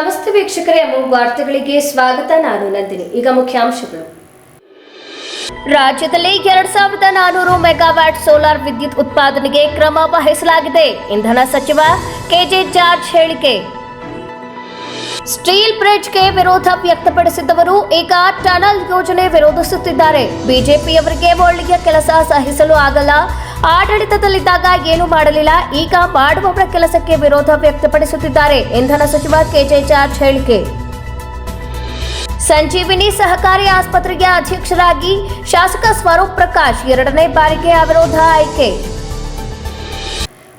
ನಮಸ್ತೆ ವೀಕ್ಷಕರೇ ಅಮೋಘ ವಾರ್ತೆಗಳಿಗೆ ಸ್ವಾಗತ. ನಾನು ನಂದಿನಿ. ಈಗ ಮುಖ್ಯಾಂಶಗಳು. ರಾಜ್ಯದಲ್ಲಿ ಎರಡ್ ಸಾವಿರದ ನಾನೂರು ಮೆಗಾವ್ಯಾಟ್ ಸೋಲಾರ್ ವಿದ್ಯುತ್ ಉತ್ಪಾದನೆಗೆ ಕ್ರಮ ವಹಿಸಲಾಗಿದೆ. ಇಂಧನ ಸಚಿವ ಕೆಜೆ ಜಾರ್ಜ್ ಹೇಳಿಕೆ. ಸ್ಟೀಲ್ ಬ್ರಿಡ್ಜ್ಗೆ ವಿರೋಧ ವ್ಯಕ್ತಪಡಿಸಿದ್ದವರು ಈಗ ಟನಲ್ ಯೋಜನೆ ವಿರೋಧಿಸುತ್ತಿದ್ದಾರೆ. ಬಿಜೆಪಿಯವರಿಗೆ ಒಳ್ಳೆಯ ಕೆಲಸ ಸಹಿಸಲು ಆಗಲ್ಲ. ಆಡಳಿತದಲ್ಲಿದ್ದಾಗ ಏನು ಮಾಡಲಿಲ್ಲ. ಈಗ ಮಾಡುವವರ ಕೆಲಸಕ್ಕೆ ವಿರೋಧ ವ್ಯಕ್ತಪಡಿಸುತ್ತಿದ್ದಾರೆ. ಇಂಧನ ಸಚಿವ ಕೆಜೆ ಜಾರ್ಜ್ ಹೇಳಿಕೆ. ಸಂಜೀವಿನಿ ಸಹಕಾರಿ ಆಸ್ಪತ್ರೆಗೆ ಅಧ್ಯಕ್ಷರಾಗಿ ಶಾಸಕ ಸ್ವರೂಪ್ ಪ್ರಕಾಶ್ ಎರಡನೇ ಬಾರಿಗೆ ಅವಿರೋಧ ಆಯ್ಕೆ.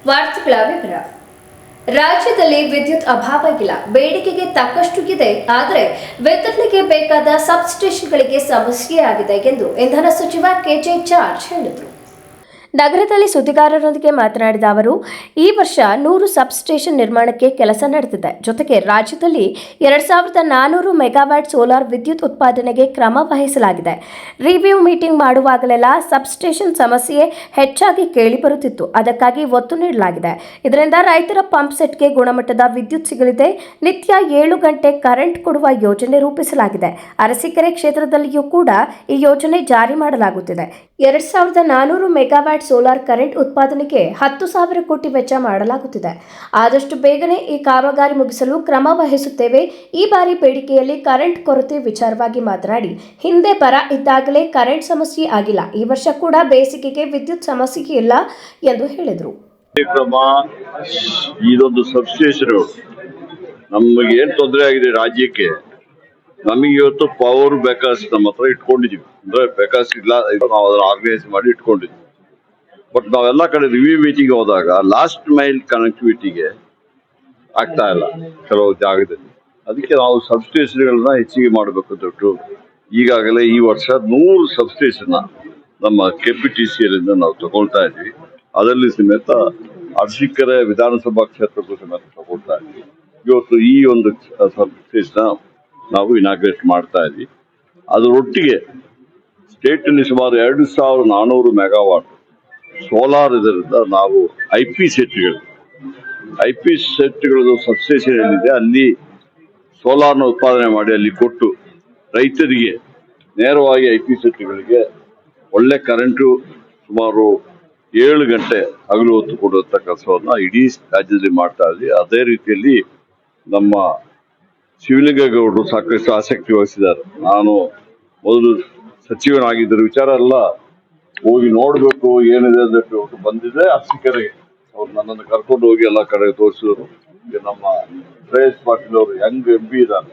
ವಾರ್ತೆಗಳ ವಿವರ. ರಾಜ್ಯದಲ್ಲಿ ವಿದ್ಯುತ್ ಅಭಾವ ಇಲ್ಲ. ಬೇಡಿಕೆಗೆ ತಕ್ಕಷ್ಟು ಇದೆ ಆದರೆ ವಿತರಣೆಗೆ ಬೇಕಾದ ಸಬ್ಸ್ಟೇಷನ್ಗಳಿಗೆ ಸಮಸ್ಯೆಯಾಗಿದೆ ಎಂದು ಇಂಧನ ಸಚಿವ ಕೆಜೆ ಜಾರ್ಜ್ ಹೇಳಿದರು. ನಗರದಲ್ಲಿ ಸುದ್ದಿಗಾರರೊಂದಿಗೆ ಮಾತನಾಡಿದ ಅವರು, ಈ ವರ್ಷ ನೂರು ಸಬ್ ಸ್ಟೇಷನ್ ನಿರ್ಮಾಣಕ್ಕೆ ಕೆಲಸ ನಡೆದಿದೆ. ಜೊತೆಗೆ ರಾಜ್ಯದಲ್ಲಿ ಎರಡ್ ಸಾವಿರದ ನಾನೂರು ಮೆಗಾವ್ಯಾಟ್ ಸೋಲಾರ್ ವಿದ್ಯುತ್ ಉತ್ಪಾದನೆಗೆ ಕ್ರಮ ವಹಿಸಲಾಗಿದೆ. ರಿವ್ಯೂ ಮೀಟಿಂಗ್ ಮಾಡುವಾಗಲೆಲ್ಲ ಸಬ್ ಸ್ಟೇಷನ್ ಸಮಸ್ಯೆ ಹೆಚ್ಚಾಗಿ ಕೇಳಿಬರುತ್ತಿತ್ತು. ಅದಕ್ಕಾಗಿ ಒತ್ತು ನೀಡಲಾಗಿದೆ. ಇದರಿಂದ ರೈತರ ಪಂಪ್ ಸೆಟ್ಗೆ ಗುಣಮಟ್ಟದ ವಿದ್ಯುತ್ ಸಿಗಲಿದೆ. ನಿತ್ಯ ಏಳು ಗಂಟೆ ಕರೆಂಟ್ ಕೊಡುವ ಯೋಜನೆ ರೂಪಿಸಲಾಗಿದೆ. ಅರಸೀಕೆರೆ ಕ್ಷೇತ್ರದಲ್ಲಿಯೂ ಕೂಡ ಈ ಯೋಜನೆ ಜಾರಿ ಮಾಡಲಾಗುತ್ತಿದೆ. ಎರಡ್ ಸಾವಿರದ ನಾನೂರು ಮೆಗಾವ್ಯಾಟ್ ಸೋಲಾರ್ ಕರೆಂಟ್ ಉತ್ಪಾದನೆಗೆ ಹತ್ತು ಸಾವಿರ ಕೋಟಿ ವೆಚ್ಚ ಮಾಡಲಾಗುತ್ತಿದೆ. ಆದಷ್ಟು ಬೇಗನೆ ಈ ಕಾಮಗಾರಿ ಮುಗಿಸಲು ಕ್ರಮ ವಹಿಸುತ್ತೇವೆ. ಈ ಬಾರಿ ಬೇಡಿಕೆಯಲ್ಲಿ ಕರೆಂಟ್ ಕೊರತೆ ವಿಚಾರವಾಗಿ ಮಾತನಾಡಿ, ಹಿಂದೆ ಬರ ಇದ್ದಾಗಲೇ ಕರೆಂಟ್ ಸಮಸ್ಯೆ ಆಗಿಲ್ಲ. ಈ ವರ್ಷ ಕೂಡ ಬೇಸಿಗೆಗೆ ವಿದ್ಯುತ್ ಸಮಸ್ಯೆ ಇಲ್ಲ ಎಂದು ಹೇಳಿದರು. ಇದೊಂದು ನಮಗೆ ಏನು ತೊಂದರೆ ಆಗಿದೆ ರಾಜ್ಯಕ್ಕೆ? ನಮಗೆ ಇವತ್ತು ಪವರ್ ಬೇಕಾಸ್ ನಮ್ಮ ಹತ್ರ ಇಟ್ಕೊಂಡಿದೀವಿ. ಅಂದ್ರೆ ಬೇಕಾಸ್ ಇಲ್ಲ ನಾವು ಅದನ್ನ ಆರ್ಗನೈಸ್ ಮಾಡಿ ಇಟ್ಕೊಂಡಿದ್ವಿ. ಬಟ್ ನಾವೆಲ್ಲ ಕಡೆ ರಿವ್ಯೂ ಮೀಟಿಂಗ್ ಹೋದಾಗ ಲಾಸ್ಟ್ ಮೈಲ್ ಕನೆಕ್ಟಿವಿಟಿಗೆ ಆಗ್ತಾ ಇಲ್ಲ ಕೆಲವು ಜಾಗದಲ್ಲಿ. ಅದಕ್ಕೆ ನಾವು ಸಬ್ಸ್ಟೇಷನ್ಗಳನ್ನ ಹೆಚ್ಚಿಗೆ ಮಾಡಬೇಕು ದೊಡ್ಡ ಈಗಾಗಲೇ ಈ ವರ್ಷ ನೂರು ಸಬ್ಸ್ಟೇಷನ್ ನಮ್ಮ ಕೆ ಪಿ ಕೆಪಿಟಿಸಿಯಲ್ಲಿಂದ ನಾವು ತಗೊಳ್ತಾ ಇದ್ವಿ. ಅದರಲ್ಲಿ ಸಮೇತ ಅರ್ಶಿಕರೆ ವಿಧಾನಸಭಾ ಕ್ಷೇತ್ರಕ್ಕೂ ಸಮೇತ ತಗೊಳ್ತಾ ಇದ್ವಿ. ಇವತ್ತು ಈ ಒಂದು ಸಬ್ಸ್ಟೇಷನ್ ನಾವು ಇನಾಗ್ರೇಟ್ ಮಾಡ್ತಾ ಇದ್ವಿ. ಅದರೊಟ್ಟಿಗೆ ಸ್ಟೇಟ್ ಅಲ್ಲಿ ಸುಮಾರು ಎರಡು ಸಾವಿರದ ನಾನೂರು ಮೆಗಾವಾಟ್ ಸೋಲಾರ್ ಇದರಿಂದ ನಾವು ಐ ಪಿ ಸೆಟ್ಗಳು ಐ ಪಿ ಸೆಟ್ಗಳದ್ದು ಸಬ್ಸ್ಟೇಷನ್ ಏನಿದೆ ಅಲ್ಲಿ ಸೋಲಾರ್ನ ಉತ್ಪಾದನೆ ಮಾಡಿ ಅಲ್ಲಿ ಕೊಟ್ಟು ರೈತರಿಗೆ ನೇರವಾಗಿ ಐ ಪಿ ಸೆಟ್ಗಳಿಗೆ ಒಳ್ಳೆ ಕರೆಂಟು ಸುಮಾರು ಏಳು ಗಂಟೆ ಹಗಲು ಹೊತ್ತು ಕೊಡುವಂತ ಕೆಲಸವನ್ನ ಇಡೀ ರಾಜ್ಯದಲ್ಲಿ ಮಾಡ್ತಾ ಇದ್ವಿ. ಅದೇ ರೀತಿಯಲ್ಲಿ ನಮ್ಮ ಶಿವಲಿಂಗೇಗೌಡರು ಸಾಕಷ್ಟು ಆಸಕ್ತಿ ವಹಿಸಿದ್ದಾರೆ. ನಾನು ಮೊದಲು ಸಚಿವನಾಗಿದ್ದರು ವಿಚಾರ ಎಲ್ಲ ಹೋಗಿ ನೋಡ್ಬೇಕು ಏನಿದೆ ಅಂತ ಬಂದಿದ್ದೆ ಸಿಕ್ಕರೆ ಅವ್ರು ನನ್ನನ್ನು ಕರ್ಕೊಂಡು ಹೋಗಿ ಎಲ್ಲ ಕಡೆ ತೋರಿಸಿದ್ರು. ನಮ್ಮ ಶ್ರೇಯಸ್ ಪಾಟೀಲ್ ಅವರು ಯಂಗ್ ಎಂ ಪಿ ಇದ್ದಾರೆ.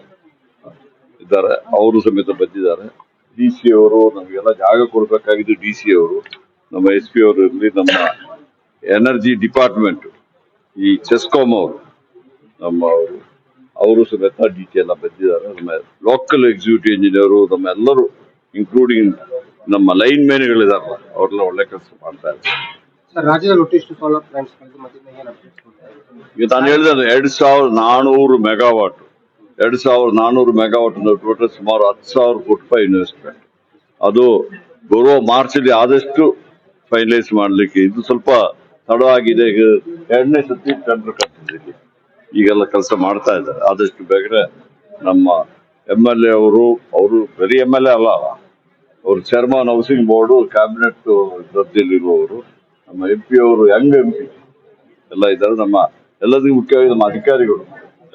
ಇದ್ದಾರೆ. ಅವರು ಸಮೇತ ಬಂದಿದ್ದಾರೆ. ಡಿ ಸಿ ಅವರು ನಮಗೆಲ್ಲ ಜಾಗ ಕೊಡ್ಬೇಕಾಗಿದ್ದು ಡಿ ಸಿ ಅವರು. ನಮ್ಮ ಎಸ್ ಪಿ ಅವರು ಇರಲಿ, ನಮ್ಮ ಎನರ್ಜಿ ಡಿಪಾರ್ಟ್ಮೆಂಟ್ ಈ ಚೆಸ್ಕಾಮ್ ಅವರು, ನಮ್ಮ ಅವರು ಅವರು ಸಮೇತ ಡಿ ಟಿ ಎಲ್ಲ ಬಂದಿದ್ದಾರೆ. ನಮ್ಮ ಲೋಕಲ್ ಎಕ್ಸಿಕ್ಯೂಟಿವ್ ಇಂಜಿನಿಯರು ನಮ್ಮ ಎಲ್ಲರೂ ಇನ್ಕ್ಲೂಡಿಂಗ್ ನಮ್ಮ ಲೈನ್ ಮ್ಯಾನ್ಗಳಿದಾರಲ್ಲ ಅವ್ರೆಲ್ಲ ಒಳ್ಳೆ ಕೆಲಸ ಮಾಡ್ತಾ ಇದ್ದಾರೆ. ಈಗ ನಾನು ಹೇಳಿದೆ ಎರಡು ಸಾವಿರದ ನಾನೂರು ಮೆಗಾವಾಟ್. ಎರಡ್ ಸಾವಿರದ ನಾನೂರು ಮೆಗಾವಾಟ್ ಟೋಟಲ್ ಸುಮಾರು ಹತ್ತು ಸಾವಿರ ಕೋಟಿ ರೂಪಾಯಿ ಇನ್ವೆಸ್ಟ್ಮೆಂಟ್ ಅದು ಬರುವ ಮಾರ್ಚ್ ಅಲ್ಲಿ ಆದಷ್ಟು ಫೈನಲೈಸ್ ಮಾಡ್ಲಿಕ್ಕೆ ಇದು ಸ್ವಲ್ಪ ತಡವಾಗಿದೆ. ಈಗ ಎರಡನೇ ಸತಿ ಟೆಂಡರ್ ಕಟ್ಟಿದ್ದೀವಿ. ಈಗೆಲ್ಲ ಕೆಲಸ ಮಾಡ್ತಾ ಇದ್ದಾರೆ. ಆದಷ್ಟು ಬೇಗನೆ ನಮ್ಮ ಎಂ ಎಲ್ ಎ ಅವರು ಅವರು ಬರೀ ಎಂ ಎಲ್ ಎ ಅಲ್ಲ ಅವರು ಚೇರ್ಮನ್ ಹೌಸಿಂಗ್ ಬೋರ್ಡು ಕ್ಯಾಬಿನೆಟ್ ದರ್ಜೆಯಲ್ಲಿರುವವರು ನಮ್ಮ ಎಂ ಪಿ ಅವರು ಯಂಗ್ ಎಂ ಪಿ ಎಲ್ಲ ಇದ್ದಾರೆ. ನಮ್ಮ ಎಲ್ಲದಕ್ಕೂ ಮುಖ್ಯವಾಗಿ ನಮ್ಮ ಅಧಿಕಾರಿಗಳು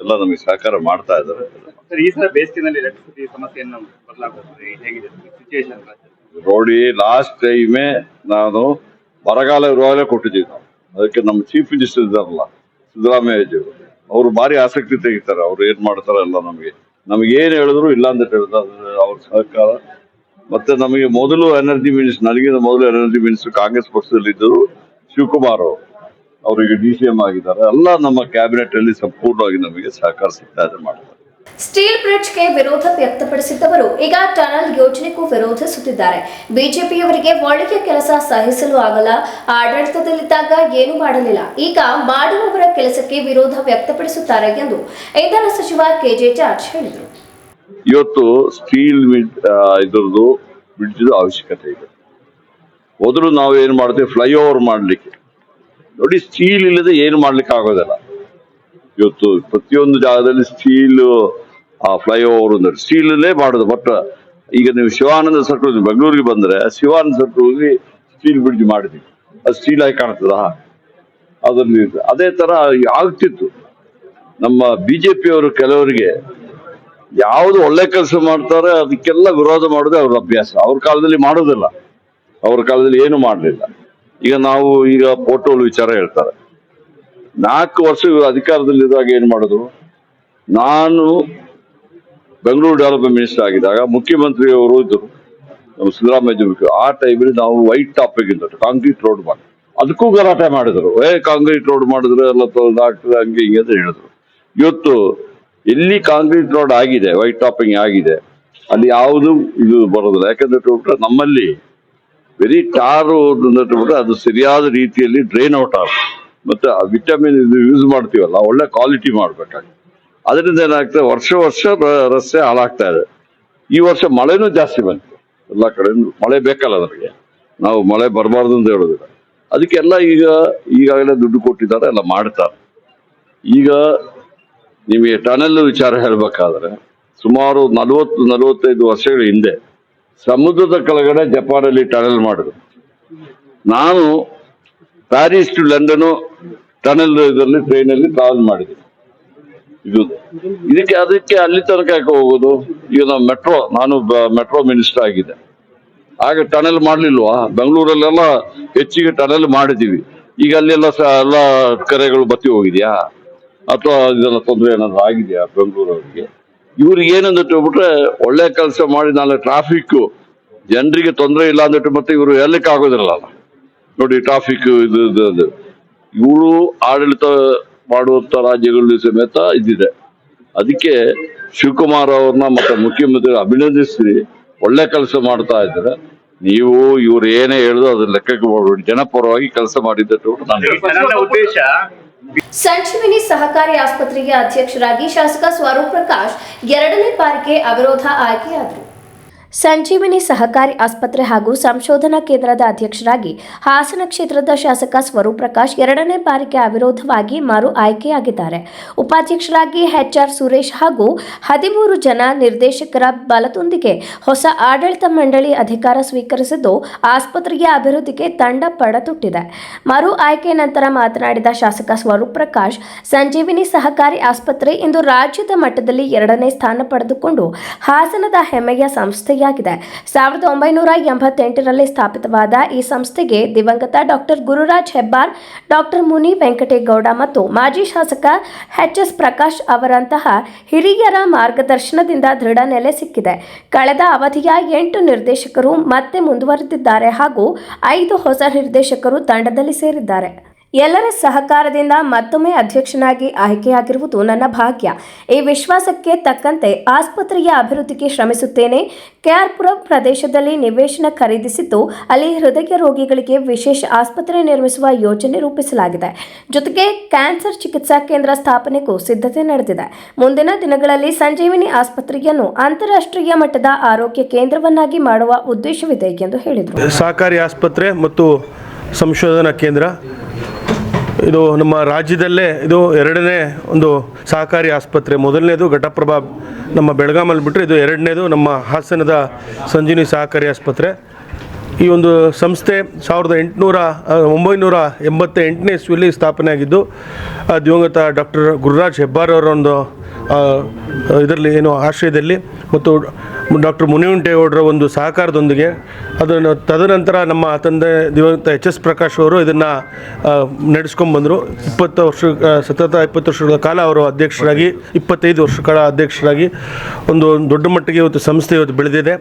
ಎಲ್ಲ ನಮಗೆ ಸಹಕಾರ ಮಾಡ್ತಾ ಇದ್ದಾರೆ. ಸರ್ ಈ ಸಲ ಬೇಸಿಗೆನಲ್ಲಿ ಎಲೆಕ್ಟ್ರಿಸಿಟಿ ಸಮಸ್ಯೆಯನ್ನು ಬದಲಾಗುತ್ತದೆ ಹೇಗಿದೆ ಸಿಚುವೇಶನ್ ನೋಡಿ ಲಾಸ್ಟ್ ಟೈಮೇ ನಾನು ಬರಗಾಲ ಇರುವಾಗಲೇ ಕೊಟ್ಟಿದ್ದೀವಿ ನಾವು. ಅದಕ್ಕೆ ನಮ್ಮ ಚೀಫ್ ಮಿನಿಸ್ಟರ್ ಇದ್ದಾರಲ್ಲ ಸಿದ್ದರಾಮಯ್ಯ ಅವರು. ಭಾರಿ ಆಸಕ್ತಿ ತೆಗಿತಾರೆ. ಅವ್ರು ಏನ್ ಮಾಡ್ತಾರೆ ಎಲ್ಲ ನಮಗೆ. ನಮಗೆ ಏನ್ ಹೇಳಿದ್ರು ಇಲ್ಲ ಅಂತ ಹೇಳಿದ್ರು. ಅವ್ರ ಸಹಕಾರ ಮತ್ತೆ ನಮಗೆ ಮೊದಲು ಎನರ್ಜಿ ಮಿನಿಸ್ಟರ್ ನನಗಿಂತ ಮೊದಲು ಎನರ್ಜಿ ಮಿನಿಸ್ಟರ್ ಕಾಂಗ್ರೆಸ್ ಪಕ್ಷದಲ್ಲಿ ಇದ್ದರು ಶಿವಕುಮಾರ್ ಅವರು. ಅವರಿಗೆ ಡಿ ಸಿ ಎಂ ಆಗಿದ್ದಾರೆ. ಎಲ್ಲ ನಮ್ಮ ಕ್ಯಾಬಿನೆಟ್ ಅಲ್ಲಿ ಸಂಪೂರ್ಣವಾಗಿ ನಮಗೆ ಸಹಕಾರ ಸಿಗ್ತಾ ಇದೆ ಮಾಡ್ತಾರೆ. ಬ್ರಿಡ್ಜ್ಗೆ ವಿರೋಧ ವ್ಯಕ್ತಪಡಿಸಿದ್ದವರು ಈಗ ಟನಲ್ ಯೋಜನೆಗೂ ವಿರೋಧಿಸುತ್ತಿದ್ದಾರೆ ಬಿಜೆಪಿಯವರಿಗೆ ಒಳ್ಳೆಯ ಕೆಲಸ ಸಹಿಸಲು ಆಗಲ್ಲ. ಆಡಳಿತದಲ್ಲಿದ್ದಾಗ ಏನು ಮಾಡಲಿಲ್ಲ. ಈಗ ಮಾಡುವವರ ಕೆಲಸಕ್ಕೆ ವಿರೋಧ ವ್ಯಕ್ತಪಡಿಸುತ್ತಾರೆ ಎಂದು ಇಂಧನ ಸಚಿವ ಕೆಜೆ ಜಾರ್ಜ್ ಹೇಳಿದರು. ಇವತ್ತು ಸ್ಟೀಲ್ ಇದ್ರದ್ದು ಬ್ರಿಡ್ಜ್ ಅವಶ್ಯಕತೆ ಇದೆ. ಮೊದಲು ನಾವು ಏನ್ ಮಾಡ್ತೀವಿ ಫ್ಲೈಓವರ್ ಮಾಡ್ಲಿಕ್ಕೆ. ನೋಡಿ ಸ್ಟೀಲ್ ಇಲ್ಲದೆ ಏನು ಮಾಡ್ಲಿಕ್ಕೆ ಆಗೋದಿಲ್ಲ. ಇವತ್ತು ಪ್ರತಿಯೊಂದು ಜಾಗದಲ್ಲಿ ಸ್ಟೀಲ್ ಆ ಫ್ಲೈಓವರ್ ಅಂದ್ರೆ ಸ್ಟೀಲಲ್ಲೇ ಮಾಡೋದು. ಬಟ್ ಈಗ ನೀವು ಶಿವಾನಂದ ಸರ್ಕಲ್ ಬೆಂಗಳೂರಿಗೆ ಬಂದ್ರೆ, ಶಿವಾನಂದ ಸರ್ಕಲ್ ಸ್ಟೀಲ್ ಬ್ರಿಡ್ಜ್ ಮಾಡಿದ್ವಿ. ಅದು ಸ್ಟೀಲ್ ಆಗಿ ಕಾಣ್ತದ? ಅದರಲ್ಲಿ ಅದೇ ತರ ಆಗ್ತಿತ್ತು. ನಮ್ಮ ಬಿಜೆಪಿಯವರು ಕೆಲವರಿಗೆ ಯಾವ್ದು ಒಳ್ಳೆ ಕೆಲಸ ಮಾಡ್ತಾರೆ, ಅದಕ್ಕೆಲ್ಲ ವಿರೋಧ ಮಾಡೋದೇ ಅವ್ರ ಅಭ್ಯಾಸ. ಅವ್ರ ಕಾಲದಲ್ಲಿ ಮಾಡೋದಿಲ್ಲ. ಅವ್ರ ಕಾಲದಲ್ಲಿ ಏನು ಮಾಡಲಿಲ್ಲ. ಈಗ ನಾವು ಈಗ ಪೋಟೋಲ್ ವಿಚಾರ ಹೇಳ್ತಾರೆ. ನಾಲ್ಕು ವರ್ಷ ಅಧಿಕಾರದಲ್ಲಿ ಇದ್ದಾಗ ಏನು ಮಾಡೋದು? ನಾನು ಬೆಂಗಳೂರು ಡೆವಲಪ್ಮೆಂಟ್ ಮಿನಿಸ್ಟರ್ ಆಗಿದ್ದಾಗ ಮುಖ್ಯಮಂತ್ರಿ ಅವರು ಇದ್ದರು ನಮ್ಮ ಸಿದ್ದರಾಮಯ್ಯ ಆ ಟೈಮಲ್ಲಿ ನಾವು white topic top concrete road ಮಾಡಿ ಅದಕ್ಕೂ ಗಲಾಟೆ ಮಾಡಿದ್ರು. ಏ ಕಾಂಕ್ರೀಟ್ ರೋಡ್ ಮಾಡಿದ್ರೆ ಎಲ್ಲ ಆಗ್ತದೆ ಹಂಗೆ ಹಿಂಗೆ ಅಂತ ಹೇಳಿದ್ರು. ಇವತ್ತು ಎಲ್ಲಿ ಕಾಂಕ್ರೀಟ್ ರೋಡ್ ಆಗಿದೆ, ವೈಟ್ ಟಾಪಿಂಗ್ ಆಗಿದೆ. ಅಲ್ಲಿ ಯಾವುದು ಇದು ಬರೋದಿಲ್ಲ. ಯಾಕಂದ್ರೆ ನಮ್ಮಲ್ಲಿ ವೆರಿ ಟಾರ್ ಬಿಟ್ರೆ ಅದು ಸರಿಯಾದ ರೀತಿಯಲ್ಲಿ ಡ್ರೈನ್ ಔಟ್ ಆಗುತ್ತೆ. ಮತ್ತೆ ವಿಟಮಿನ್ ಇದು ಯೂಸ್ ಮಾಡ್ತೀವಲ್ಲ, ಒಳ್ಳೆ ಕ್ವಾಲಿಟಿ ಮಾಡ್ಬೇಕಾಗುತ್ತೆ. ಅದರಿಂದ ಏನಾಗ್ತದೆ, ವರ್ಷ ವರ್ಷ ರಸ್ತೆ ಹಾಳಾಗ್ತಾ ಇದೆ. ಈ ವರ್ಷ ಮಳೆನೂ ಜಾಸ್ತಿ ಬಂತು. ಎಲ್ಲ ಕಡೆ ಮಳೆ ಬೇಕಲ್ಲ ನಮಗೆ. ನಾವು ಮಳೆ ಬರಬಾರ್ದು ಅಂತ ಹೇಳೋದಿಲ್ಲ. ಅದಕ್ಕೆಲ್ಲ ಈಗ ಈಗಾಗಲೇ ದುಡ್ಡು ಕೊಟ್ಟಿದ್ದಾರೆ, ಎಲ್ಲ ಮಾಡ್ತಾರೆ. ಈಗ ನಿಮಗೆ ಟನಲ್ ವಿಚಾರ ಹೇಳಬೇಕಾದ್ರೆ ಸುಮಾರು ನಲವತ್ತು ನಲವತ್ತೈದು ವರ್ಷಗಳ ಹಿಂದೆ ಸಮುದ್ರದ ಕೆಳಗಡೆ ಜಪಾನಲ್ಲಿ ಟನಲ್ ಮಾಡಿದ್ರು. ನಾನು ಪ್ಯಾರಿಸ್ ಟು ಲಂಡನ್ ಟನಲ್ ಇದರಲ್ಲಿ ಟ್ರೈನಲ್ಲಿ ಟ್ರಾವೆಲ್ ಮಾಡಿದೆ ಇದು ಇದಕ್ಕೆ, ಅದಕ್ಕೆ ಅಲ್ಲಿ ತನಕ ಯಾಕೆ ಹೋಗೋದು? ಈಗ ನಾವು ಮೆಟ್ರೋ, ನಾನು ಮೆಟ್ರೋ ಮಿನಿಸ್ಟರ್ ಆಗಿದೆ ಆಗ ಟನಲ್ ಮಾಡಲಿಲ್ವಾ? ಬೆಂಗಳೂರಲ್ಲೆಲ್ಲ ಹೆಚ್ಚಿಗೆ ಟನಲ್ ಮಾಡಿದೀವಿ ಈಗ ಅಲ್ಲೆಲ್ಲ ಎಲ್ಲ ಕರೆಗಳು ಬತ್ತಿ ಹೋಗಿದ್ಯಾ? ಅಥವಾ ಇದೆಲ್ಲ ತೊಂದರೆ ಏನಾದ್ರು ಆಗಿದೆಯಾ ಅವರಿಗೆ ಇವ್ರಿಗೆ ಏನಂದಿಟ್ಟು ಹೇಳ್ಬಿಟ್ರೆ, ಒಳ್ಳೆ ಕೆಲಸ ಮಾಡಿ ನಾಳೆ ಟ್ರಾಫಿಕ್ ಜನರಿಗೆ ತೊಂದರೆ ಇಲ್ಲ ಅಂದ್ಬಿಟ್ಟು ಮತ್ತೆ ಇವರು ಎಲ್ಲಕ್ಕೆ ಆಗೋದಿರಲ್ಲ ನೋಡಿ ಟ್ರಾಫಿಕ್ ಇದು ಇದು ಇವರು ಆಡಳಿತ ಮಾಡುವಂತ ರಾಜ್ಯಗಳು ಸಮೇತ ಇದ್ದಿದೆ. ಅದಕ್ಕೆ ಶಿವಕುಮಾರ್ ಅವ್ರನ್ನ ಮತ್ತೆ ಮುಖ್ಯಮಂತ್ರಿ ಅಭಿನಂದಿಸ್ರಿ. ಒಳ್ಳೆ ಕೆಲಸ ಮಾಡ್ತಾ ಇದ್ರೆ ನೀವು ಇವ್ರು ಏನೇ ಹೇಳಿದ್ರು ಅದ್ರ ಲೆಕ್ಕಕ್ಕೆ ಮಾಡ್ಬೇಡಿ. ಜನಪರವಾಗಿ ಕೆಲಸ ಮಾಡಿದ್ದು ನಾನು ಸಂಜೀವಿನಿ ಸಹಕಾರಿ ಆಸ್ಪತ್ರೆಯ ಅಧ್ಯಕ್ಷರಾಗಿ ಶಾಸಕ ಸ್ವರೂಪ್ ಪ್ರಕಾಶ್ ಎರಡನೇ ಬಾರಿಗೆ ಅವಿರೋಧ ಆಯ್ಕೆಯಾದರು. ಸಂಜೀವಿನಿ ಸಹಕಾರಿ ಆಸ್ಪತ್ರೆ ಹಾಗೂ ಸಂಶೋಧನಾ ಕೇಂದ್ರದ ಅಧ್ಯಕ್ಷರಾಗಿ ಹಾಸನ ಕ್ಷೇತ್ರದ ಶಾಸಕ ಸ್ವರೂಪ್ ಪ್ರಕಾಶ್ ಎರಡನೇ ಬಾರಿಗೆ ಅವಿರೋಧವಾಗಿ ಮರು ಆಯ್ಕೆಯಾಗಿದ್ದಾರೆ. ಉಪಾಧ್ಯಕ್ಷರಾಗಿ ಎಚ್ಆರ್ ಸುರೇಶ್ ಹಾಗೂ ಹದಿಮೂರು ಜನ ನಿರ್ದೇಶಕರ ಬಲದೊಂದಿಗೆ ಹೊಸ ಆಡಳಿತ ಮಂಡಳಿ ಅಧಿಕಾರ ಸ್ವೀಕರಿಸಿದ್ದು, ಆಸ್ಪತ್ರೆಯ ಅಭಿವೃದ್ಧಿಗೆ ತಂಡ ಪಡತೊಟ್ಟಿದೆ. ಮರು ಆಯ್ಕೆ ನಂತರ ಮಾತನಾಡಿದ ಶಾಸಕ ಸ್ವರೂಪ್ ಪ್ರಕಾಶ್ ಸಂಜೀವಿನಿ ಸಹಕಾರಿ ಆಸ್ಪತ್ರೆ ಇಂದು ರಾಜ್ಯದ ಮಟ್ಟದಲ್ಲಿ ಎರಡನೇ ಸ್ಥಾನ ಪಡೆದುಕೊಂಡು ಹಾಸನದ ಹೆಮ್ಮೆಯ ಸಂಸ್ಥೆಯಾಗಿದೆ ಸಾವಿರದ ಒಂಬೈನೂರ ಎಂಬತ್ತೆಂಟರಲ್ಲಿ ಸ್ಥಾಪಿತವಾದ ಈ ಸಂಸ್ಥೆಗೆ ದಿವಂಗತ ಡಾಕ್ಟರ್ ಗುರುರಾಜ್ ಹೆಬ್ಬಾರ್ ಡಾಕ್ಟರ್ ಮುನಿ ವೆಂಕಟೇಗೌಡ ಮತ್ತು ಮಾಜಿ ಶಾಸಕ ಎಚ್. ಎಸ್. ಪ್ರಕಾಶ್ ಅವರಂತಹ ಹಿರಿಯರ ಮಾರ್ಗದರ್ಶನದಿಂದ ದೃಢ ನೆಲೆ ಸಿಕ್ಕಿದೆ. ಕಳೆದ ಅವಧಿಯ ಎಂಟು ನಿರ್ದೇಶಕರು ಮತ್ತೆ ಮುಂದುವರೆದಿದ್ದಾರೆ ಹಾಗೂ ಐದು ಹೊಸ ನಿರ್ದೇಶಕರು ತಂಡದಲ್ಲಿ ಸೇರಿದ್ದಾರೆ. ಎಲ್ಲರ ಸಹಕಾರದಿಂದ ಮತ್ತೊಮ್ಮೆ ಅಧ್ಯಕ್ಷನಾಗಿ ಆಯ್ಕೆಯಾಗಿರುವುದು ನನ್ನ ಭಾಗ್ಯ. ಈ ವಿಶ್ವಾಸಕ್ಕೆ ತಕ್ಕಂತೆ ಆಸ್ಪತ್ರೆಯ ಅಭಿವೃದ್ಧಿಗೆ ಶ್ರಮಿಸುತ್ತೇನೆ. ಕೆಆರ್ಪುರಂ ಪ್ರದೇಶದಲ್ಲಿ ನಿವೇಶನ ಖರೀದಿಸಿದ್ದು, ಅಲ್ಲಿ ಹೃದಯ ರೋಗಿಗಳಿಗೆ ವಿಶೇಷ ಆಸ್ಪತ್ರೆ ನಿರ್ಮಿಸುವ ಯೋಜನೆ ರೂಪಿಸಲಾಗಿದೆ. ಜೊತೆಗೆ ಕ್ಯಾನ್ಸರ್ ಚಿಕಿತ್ಸಾ ಕೇಂದ್ರ ಸ್ಥಾಪನೆಗೂ ಸಿದ್ಧತೆ ನಡೆದಿದೆ. ಮುಂದಿನ ದಿನಗಳಲ್ಲಿ ಸಂಜೀವಿನಿ ಆಸ್ಪತ್ರೆಯನ್ನು ಅಂತಾರಾಷ್ಟ್ರೀಯ ಮಟ್ಟದ ಆರೋಗ್ಯ ಕೇಂದ್ರವನ್ನಾಗಿ ಮಾಡುವ ಉದ್ದೇಶವಿದೆ ಎಂದು ಹೇಳಿದರು. ಸಹಕಾರಿ ಆಸ್ಪತ್ರೆ ಮತ್ತು ಸಂಶೋಧನಾ ಕೇಂದ್ರ ಇದು ನಮ್ಮ ರಾಜ್ಯದಲ್ಲೇ ಇದು ಎರಡನೇ ಒಂದು ಸಹಕಾರಿ ಆಸ್ಪತ್ರೆ. ಮೊದಲನೇದು ಘಟಪ್ರಭಾ ನಮ್ಮ ಬೆಳಗಾಮಲ್ಲಿ ಬಿಟ್ಟರೆ ಇದು ಎರಡನೇದು ನಮ್ಮ ಹಾಸನದ ಸಂಜೀವಿನಿ ಸಹಕಾರಿ ಆಸ್ಪತ್ರೆ. ಈ ಒಂದು ಸಂಸ್ಥೆ ಸಾವಿರದ ಎಂಟುನೂರ ಒಂಬೈನೂರ ಎಂಬತ್ತ ಎಂಟನೇ ಇಸ್ವಿಯಲ್ಲಿ ಸ್ಥಾಪನೆ ಆಗಿದ್ದು ದಿವಂಗತ ಡಾಕ್ಟರ್ ಗುರುರಾಜ್ ಹೆಬ್ಬಾರ್ ಅವರ ಒಂದು ಇದರಲ್ಲಿ ಏನು ಆಶ್ರಯದಲ್ಲಿ ಮತ್ತು ಡಾಕ್ಟರ್ ಮುನಿವಂಟೇಗೌಡರ ಒಂದು ಸಹಕಾರದೊಂದಿಗೆ ಅದನ್ನು ತದನಂತರ ನಮ್ಮ ತಂದೆ ದಿವಂಗತ ಎಚ್ ಎಸ್ ಪ್ರಕಾಶ್ ಅವರು ಇದನ್ನು ನಡೆಸ್ಕೊಂಡ್ಬಂದರು ಇಪ್ಪತ್ತು ವರ್ಷ ಸತತ ಇಪ್ಪತ್ತು ವರ್ಷಗಳ ಕಾಲ ಅವರು ಅಧ್ಯಕ್ಷರಾಗಿ, ಇಪ್ಪತ್ತೈದು ವರ್ಷಗಳ ಅಧ್ಯಕ್ಷರಾಗಿ ಒಂದು ದೊಡ್ಡ ಮಟ್ಟಿಗೆ ಇವತ್ತು ಸಂಸ್ಥೆ ಇವತ್ತು ಬೆಳೆದಿದೆ.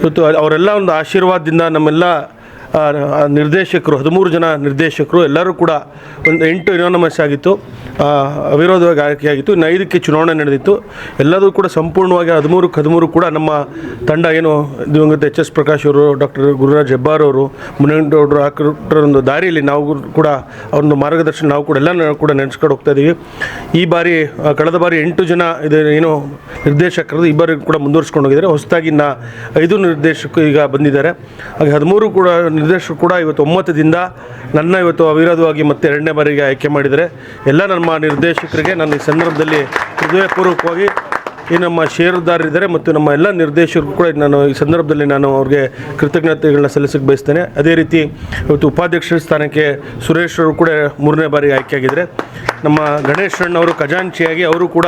ಇವತ್ತು ಅವರೆಲ್ಲ ಒಂದು ಆಶೀರ್ವಾದದಿಂದ ನಮ್ಮೆಲ್ಲ ನಿರ್ದೇಶಕರು, ಹದಿಮೂರು ಜನ ನಿರ್ದೇಶಕರು, ಎಲ್ಲರೂ ಕೂಡ ಒಂದು ಎಂಟು ಯುನಾನಮಸ್ ಆಗಿತ್ತು. ಅವಿರೋಧವಾಗಿ ಆಯ್ಕೆಯಾಗಿತ್ತು. ಇನ್ನು ಐದಕ್ಕೆ ಚುನಾವಣೆ ನಡೆದಿತ್ತು. ಎಲ್ಲರೂ ಕೂಡ ಸಂಪೂರ್ಣವಾಗಿ ಹದಿಮೂರಕ್ಕೆ ಹದಿಮೂರು ಕೂಡ ನಮ್ಮ ತಂಡ ಏನು ದಿವಂಗತ ಎಚ್ ಎಸ್ ಪ್ರಕಾಶ್ ಅವರು, ಡಾಕ್ಟರ್ ಗುರುರಾಜ್ ಹೆಬ್ಬಾರ್ ಅವರು ಮುನಿಗೌಡರು ಒಂದು ದಾರಿಯಲ್ಲಿ ನಾವು ಕೂಡ ಅವ್ರೊಂದು ಮಾರ್ಗದರ್ಶನ ನಾವು ಕೂಡ ಎಲ್ಲ ಕೂಡ ನೆನೆಸ್ಕೊಂಡು ಹೋಗ್ತಾ ಇದ್ದೀವಿ ಈ ಬಾರಿ ಕಳೆದ ಬಾರಿ ಎಂಟು ಜನ ಇದು ಏನು ನಿರ್ದೇಶಕರದ್ದು ಈ ಕೂಡ ಮುಂದುವರಿಸ್ಕೊಂಡು ಹೋಗಿದ್ದಾರೆ. ಹೊಸದಾಗಿ ಇನ್ನು ಐದು ನಿರ್ದೇಶಕರು ಈಗ ಬಂದಿದ್ದಾರೆ. ಹಾಗೆ ಹದಿಮೂರು ಕೂಡ ನಿರ್ದೇಶಕರು ಕೂಡ ಇವತ್ತು ಒಮ್ಮತದಿಂದ ನನ್ನ ಇವತ್ತು ಅವಿರೋಧವಾಗಿ ಮತ್ತೆ ಎರಡನೇ ಬಾರಿಗೆ ಆಯ್ಕೆ ಮಾಡಿದರೆ ಎಲ್ಲ ನಮ್ಮ ನಿರ್ದೇಶಕರಿಗೆ ನಾನು ಈ ಸಂದರ್ಭದಲ್ಲಿ ಹೃದಯಪೂರ್ವಕವಾಗಿ ಈ ನಮ್ಮ ಷೇರುದಾರರಿದ್ದಾರೆ ಮತ್ತು ನಮ್ಮ ಎಲ್ಲ ನಿರ್ದೇಶಕರು ಕೂಡ ನಾನು ಈ ಸಂದರ್ಭದಲ್ಲಿ ನಾನು ಅವ್ರಿಗೆ ಕೃತಜ್ಞತೆಗಳನ್ನ ಸಲ್ಲಿಸಕ್ಕೆ ಬಯಸ್ತೇನೆ. ಅದೇ ರೀತಿ ಇವತ್ತು ಉಪಾಧ್ಯಕ್ಷರ ಸ್ಥಾನಕ್ಕೆ ಸುರೇಶ್ ಅವರು ಕೂಡ ಮೂರನೇ ಬಾರಿ ಆಯ್ಕೆಯಾಗಿದ್ದಾರೆ. ನಮ್ಮ ಗಣೇಶ್ ಅಣ್ಣವರು ಖಜಾಂಚಿಯಾಗಿ ಅವರು ಕೂಡ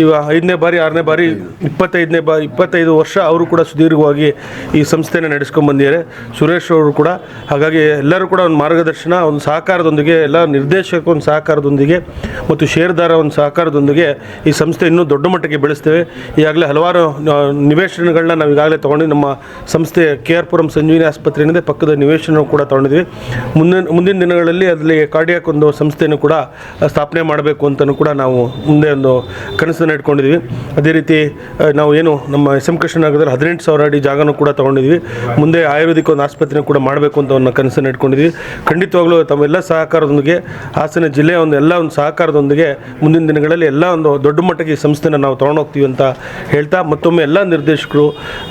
ಈ ಐದನೇ ಬಾರಿ, ಆರನೇ ಬಾರಿ, ಇಪ್ಪತ್ತೈದನೇ ಬಾ, ಇಪ್ಪತ್ತೈದು ವರ್ಷ ಅವರು ಕೂಡ ಸುದೀರ್ಘವಾಗಿ ಈ ಸಂಸ್ಥೆನ ನಡೆಸ್ಕೊಂಡು ಬಂದಿದ್ದಾರೆ. ಸುರೇಶ್ ಅವರು ಕೂಡ ಹಾಗಾಗಿ ಎಲ್ಲರೂ ಕೂಡ ಒಂದು ಮಾರ್ಗದರ್ಶನ, ಒಂದು ಸಹಕಾರದೊಂದಿಗೆ, ಎಲ್ಲ ನಿರ್ದೇಶಕ ಒಂದು ಸಹಕಾರದೊಂದಿಗೆ ಮತ್ತು ಷೇರುದಾರ ಒಂದು ಸಹಕಾರದೊಂದಿಗೆ ಈ ಸಂಸ್ಥೆ ಇನ್ನೂ ದೊಡ್ಡ ಮಟ್ಟಕ್ಕೆ ಬೆಳೆಸ್ತೇವೆ ಈಗಾಗಲೇ ಹಲವಾರು ನಿವೇಶನಗಳನ್ನ ನಾವು ಈಗಾಗಲೇ ತೊಗೊಂಡು ನಮ್ಮ ಸಂಸ್ಥೆ ಕೆ ಆರ್ ಪುರಂ ಸಂಜೀವಿನಿ ಆಸ್ಪತ್ರೆಯಿಂದ ಪಕ್ಕದ ನಿವೇಶನ ಕೂಡ ತೊಗೊಂಡಿದ್ವಿ. ಮುಂದಿನ ಮುಂದಿನ ದಿನಗಳಲ್ಲಿ ಅದರಲ್ಲಿ ಕಾರ್ಡಿಯಾಕ್ ಒಂದು ಸಂಸ್ಥೆಯನ್ನು ಕೂಡ ಸ್ಥಾಪನೆ ಮಾಡಬೇಕು ಅಂತಲೂ ಕೂಡ ನಾವು ಮುಂದೆ ಒಂದು ಕನಸನ್ನು ಇಟ್ಕೊಂಡಿದ್ವಿ. ಅದೇ ರೀತಿ ನಾವು ಏನು ನಮ್ಮ ಎಸ್ ಎಂ ಕೃಷ್ಣನಗರದಲ್ಲಿ ಹದಿನೆಂಟು ಸಾವಿರ ಅಡಿ ಜಾಗನೂ ಕೂಡ ತೊಗೊಂಡಿದ್ವಿ. ಮುಂದೆ ಆಯುರ್ವೇದಿಕ್ ಒಂದು ಆಸ್ಪತ್ರೆ ಕೂಡ ಮಾಡಬೇಕು ಅಂತ ಒಂದು ಕನಸನ್ನು ಇಟ್ಕೊಂಡಿದ್ವಿ. ಖಂಡಿತವಾಗ್ಲೂ ತಮ್ಮೆಲ್ಲ ಸಹಕಾರದೊಂದಿಗೆ, ಹಾಸನ ಜಿಲ್ಲೆಯ ಒಂದು ಎಲ್ಲ ಒಂದು ಸಹಕಾರದೊಂದಿಗೆ ಮುಂದಿನ ದಿನಗಳಲ್ಲಿ ಎಲ್ಲ ಒಂದು ದೊಡ್ಡ ಮಟ್ಟಕ್ಕೆ ಈ ಸಂಸ್ಥೆನ ನಾವು ತೊಗೊಂಡೋಗ್ತೀವಿ ಅಂತ ಹೇಳ್ತಾ ಮತ್ತೊಮ್ಮೆ ಎಲ್ಲ ನಿರ್ದೇಶಕರು,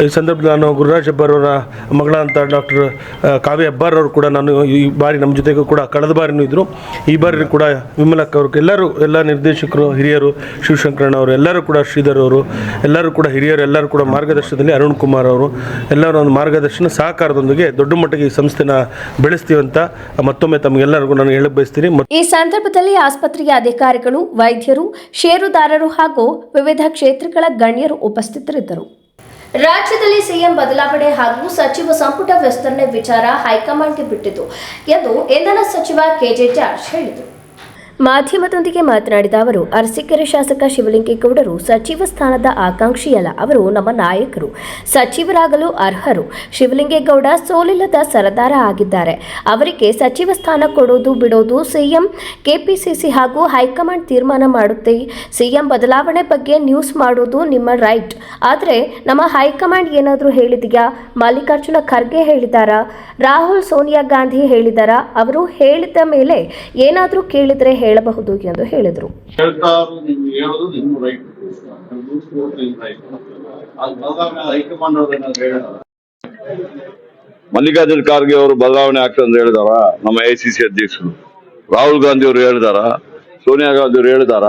ಈ ಸಂದರ್ಭದಲ್ಲಿ ನಾನು ಗುರುರಾಜ್ ಹೆಬ್ಬಾರ್ ಅವರ ಮಗಳಂತ ಡಾಕ್ಟರ್ ಕಾವ್ಯ ಹೆಬ್ಬಾರ್ ಅವರು ಕೂಡ ನಾನು ಈ ಬಾರಿ ನಮ್ಮ ಜೊತೆಗೂ ಕೂಡ ಕಳೆದ ಬಾರಿನೂ ಇದ್ದರು ಈ ಬಾರಿ ಕೂಡ ವಿಮಲಕ್ಕ ಅವರು, ಎಲ್ಲರೂ, ಎಲ್ಲ ನಿರ್ದೇಶಕರು, ಹಿರಿಯರು, ಶಿವಶಂಕರಣ್ಣ ಅವರು, ಎಲ್ಲರೂ ಕೂಡ ಶ್ರೀಧರ್ ಅವರು, ಎಲ್ಲರೂ ಕೂಡ ಹಿರಿಯರು, ಎಲ್ಲರೂ ಕೂಡ ಮಾರ್ಗದರ್ಶನದಲ್ಲಿ ಅರುಣ್ ಕುಮಾರ್ ಅವರು, ಎಲ್ಲರೂ ಒಂದು ಮಾರ್ಗದರ್ಶನ ಸಹಕಾರದೊಂದಿಗೆ ದೊಡ್ಡ ಮಟ್ಟಿಗೆ ಈ ಸಂಸ್ಥೆನ ಬೆಳೆಸ್ತೀವಿ ಅಂತ ಮತ್ತೊಮ್ಮೆ ತಮಗೆಲ್ಲರಿಗೂ ನಾನು ಹೇಳಕ್ ಬಯಸ್ತೀನಿ. ಈ ಸಂದರ್ಭದಲ್ಲಿ ಆಸ್ಪತ್ರೆಯ ಅಧಿಕಾರಿಗಳು, ವೈದ್ಯರು, ಷೇರುದಾರರು ಹಾಗೂ ವಿವಿಧ ಕ್ಷೇತ್ರಗಳ ಗಣ್ಯರು ಉಪಸ್ಥಿತರಿದ್ದರು. ರಾಜ್ಯದಲ್ಲಿ ಸಿಎಂ ಬದಲಾವಣೆ ಹಾಗೂ ಸಚಿವ ಸಂಪುಟ ವಿಸ್ತರಣೆ ವಿಚಾರ ಹೈಕಮಾಂಡ್ಗೆ ಬಿಟ್ಟಿತು ಎಂದು ಇಂಧನ ಸಚಿವ ಕೆಜೆ ಜಾರ್ಜ್ ಹೇಳಿದರು. ಮಾಧ್ಯಮದೊಂದಿಗೆ ಮಾತನಾಡಿದ ಅವರು, ಅರಸೀಕೆರೆ ಶಾಸಕ ಶಿವಲಿಂಗೇಗೌಡರು ಸಚಿವ ಸ್ಥಾನದ ಆಕಾಂಕ್ಷಿಯಲ್ಲ. ಅವರು ನಮ್ಮ ನಾಯಕರು. ಸಚಿವರಾಗಲು ಅರ್ಹರು. ಶಿವಲಿಂಗೇಗೌಡ ಸೋಲಿಲ್ಲದ ಸರದಾರ ಆಗಿದ್ದಾರೆ. ಅವರಿಗೆ ಸಚಿವ ಸ್ಥಾನ ಕೊಡೋದು ಬಿಡೋದು ಸಿಎಂ, ಕೆಪಿಸಿಸಿ ಹಾಗೂ ಹೈಕಮಾಂಡ್ ತೀರ್ಮಾನ ಮಾಡುತ್ತೆ. ಸಿಎಂ ಬದಲಾವಣೆ ಬಗ್ಗೆ ನ್ಯೂಸ್ ಮಾಡೋದು ನಿಮ್ಮ ರೈಟ್. ಆದರೆ ನಮ್ಮ ಹೈಕಮಾಂಡ್ ಏನಾದರೂ ಹೇಳಿದೆಯಾ? ಮಲ್ಲಿಕಾರ್ಜುನ ಖರ್ಗೆ ಹೇಳಿದಾರಾ. ರಾಹುಲ್ ಸೋನಿಯಾ ಗಾಂಧಿ ಹೇಳಿದಾರಾ. ಅವರು ಹೇಳಿದ ಮೇಲೆ ಏನಾದರೂ ಕೇಳಿದರೆ ಹೇಳಬಹುದು ಎಂದು ಹೇಳಿದರು. ಮಲ್ಲಿಕಾರ್ಜುನ್ ಖಾರ್ಗೆ ಹೇಳೋದು ನಿಮ್ಮ ರೈಟ್ ಹೈಕಮಾಂಡ್ ಮಲ್ಲಿಕಾರ್ಜುನ ಖರ್ಗೆ ಅವರು ಬದಲಾವಣೆ ಆಗ್ತದೆ ಅಂತ ಹೇಳಿದಾರ ನಮ್ಮ ಎ ಸಿ ಸಿ ಅಧ್ಯಕ್ಷರು. ರಾಹುಲ್ ಗಾಂಧಿ ಅವರು ಹೇಳಿದಾರ ಸೋನಿಯಾ ಗಾಂಧಿ ಅವರು ಹೇಳಿದಾರ.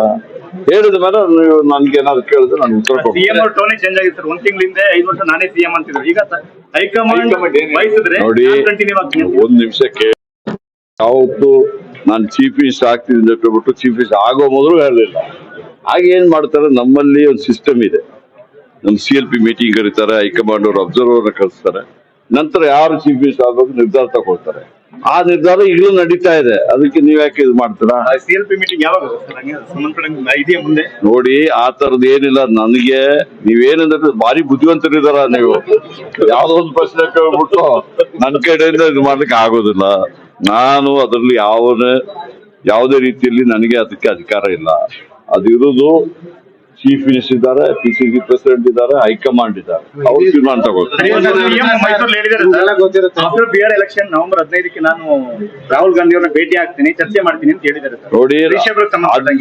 ಹೇಳಿದ ಮೇಲೆ ನೀವು ನನ್ಗೆ ಏನಾದ್ರು ಕೇಳಿದ್ರೆ ನಾನು ಉತ್ತರ ಸಿಎಂ ಕೊಡ್ತೀನಿ ಚೇಂಜ್ ಆಗಿತ್ತು ಸರ್. ಒಂದ್ ತಿಂಗಳಿಂದ ಐದು ವರ್ಷ ನಾನೇ ಸಿಎಂ ಅಂತಿದ್ರು ಈಗ ಹೈಕಮಾಂಡ್ ವಹಿಸಿದ್ರೆ ನೋಡಿ ಒಂದ್ ನಿಮಿಷ ಒಂದ್ ನಿಮಿಷಕ್ಕೆ ಯಾವತ್ತು ನಾನು ಚೀಫ್ ಮಿನಿಸ್ಟರ್ ಆಗ್ತೀನಿ ಅಂತ ಹೇಳ್ಬಿಟ್ಟು ಚೀಫ್ ಮಿನಿಸ್ಟರ್ ಆಗೋ ಮೊದಲು ಹೇಳಲಿಲ್ಲ. ಆಗ ಏನ್ ಮಾಡ್ತಾರೆ? ನಮ್ಮಲ್ಲಿ ಒಂದು ಸಿಸ್ಟಮ್ ಇದೆ. ನಮ್ಮ C L P meeting high command high command ಅವರು ಅಬ್ಸರ್ವರ್ ಕಳಿಸ್ತಾರೆ ನಂತರ ಯಾರು ಚೀಫ್ ಮಿನಿಸ್ಟರ್ ಆಗಬೇಕು? ನಿರ್ಧಾರ ತಗೊಳ್ತಾರೆ. ಆ ನಿರ್ಧಾರ ಈಗಲೂ ನಡೀತಾ ಇದೆ. ಅದಕ್ಕೆ ನೀವ್ ಯಾಕೆ ಇದು ಮಾಡ್ತೀರಾ? ನೋಡಿ ಆ ತರದ್ ಏನಿಲ್ಲ. ನನಗೆ ನೀವೇನಂದ್ರೆ ಭಾರಿ ಬುದ್ಧಿವಂತರಿದಾರ ನೀವು. ಯಾವ್ದೋ ಒಂದು ಪ್ರಶ್ನೆ ಕೇಳ್ಬಿಟ್ಟು ನನ್ನ ಕಡೆಯಿಂದ ಇದು ಮಾಡ್ಲಿಕ್ಕೆ ಆಗೋದಿಲ್ಲ. ನಾನು ಅದರಲ್ಲಿ ಯಾವನೇ ಯಾವುದೇ ರೀತಿಯಲ್ಲಿ ನನಗೆ ಅದಕ್ಕೆ ಅಧಿಕಾರ ಇಲ್ಲ. ಅದಿರೋದು ಚೀಫ್ ಮಿನಿಸ್ಟರ್ ಇದ್ದಾರೆ ಪಿ ಸಿ ಸಿ ಪ್ರೆಸಿಡೆಂಟ್ ಇದ್ದಾರೆ. ಹೈಕಮಾಂಡ್ ಇದ್ದಾರೆ ಅವ್ರು ತೀರ್ಮಾನ ಎಲೆಕ್ಷನ್ ನವೆಂಬರ್ ಹದಿನೈದಕ್ಕೆ ನಾನು ರಾಹುಲ್ ಗಾಂಧಿ ಅವ್ರನ್ನ ಭೇಟಿ ಆಗ್ತೀನಿ ಚರ್ಚೆ ಮಾಡ್ತೀನಿ ಅಂತ ಹೇಳಿದ್ದಾರೆ ನೋಡಿ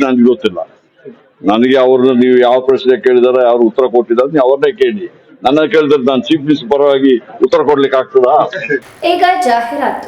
ನನ್ಗೆ ಗೊತ್ತಿಲ್ಲ. ನನಗೆ ಅವ್ರನ್ನ ನೀವು ಯಾವ ಪ್ರಶ್ನೆ ಕೇಳಿದಾರೆ ಯಾರು ಉತ್ತರ ಕೊಟ್ಟಿದ್ದಾರೆ ನೀವು ಅವ್ರನ್ನೇ ಕೇಳಿ. ನನ್ನ ಕೇಳಿದ್ರೆ ನಾನು ಚೀಫ್ ಮಿನಿಸ್ಟರ್ ಪರವಾಗಿ ಉತ್ತರ ಕೊಡ್ಲಿಕ್ಕೆ ಆಗ್ತದಾ? ಈಗ ಜಾಹೀರಾತು.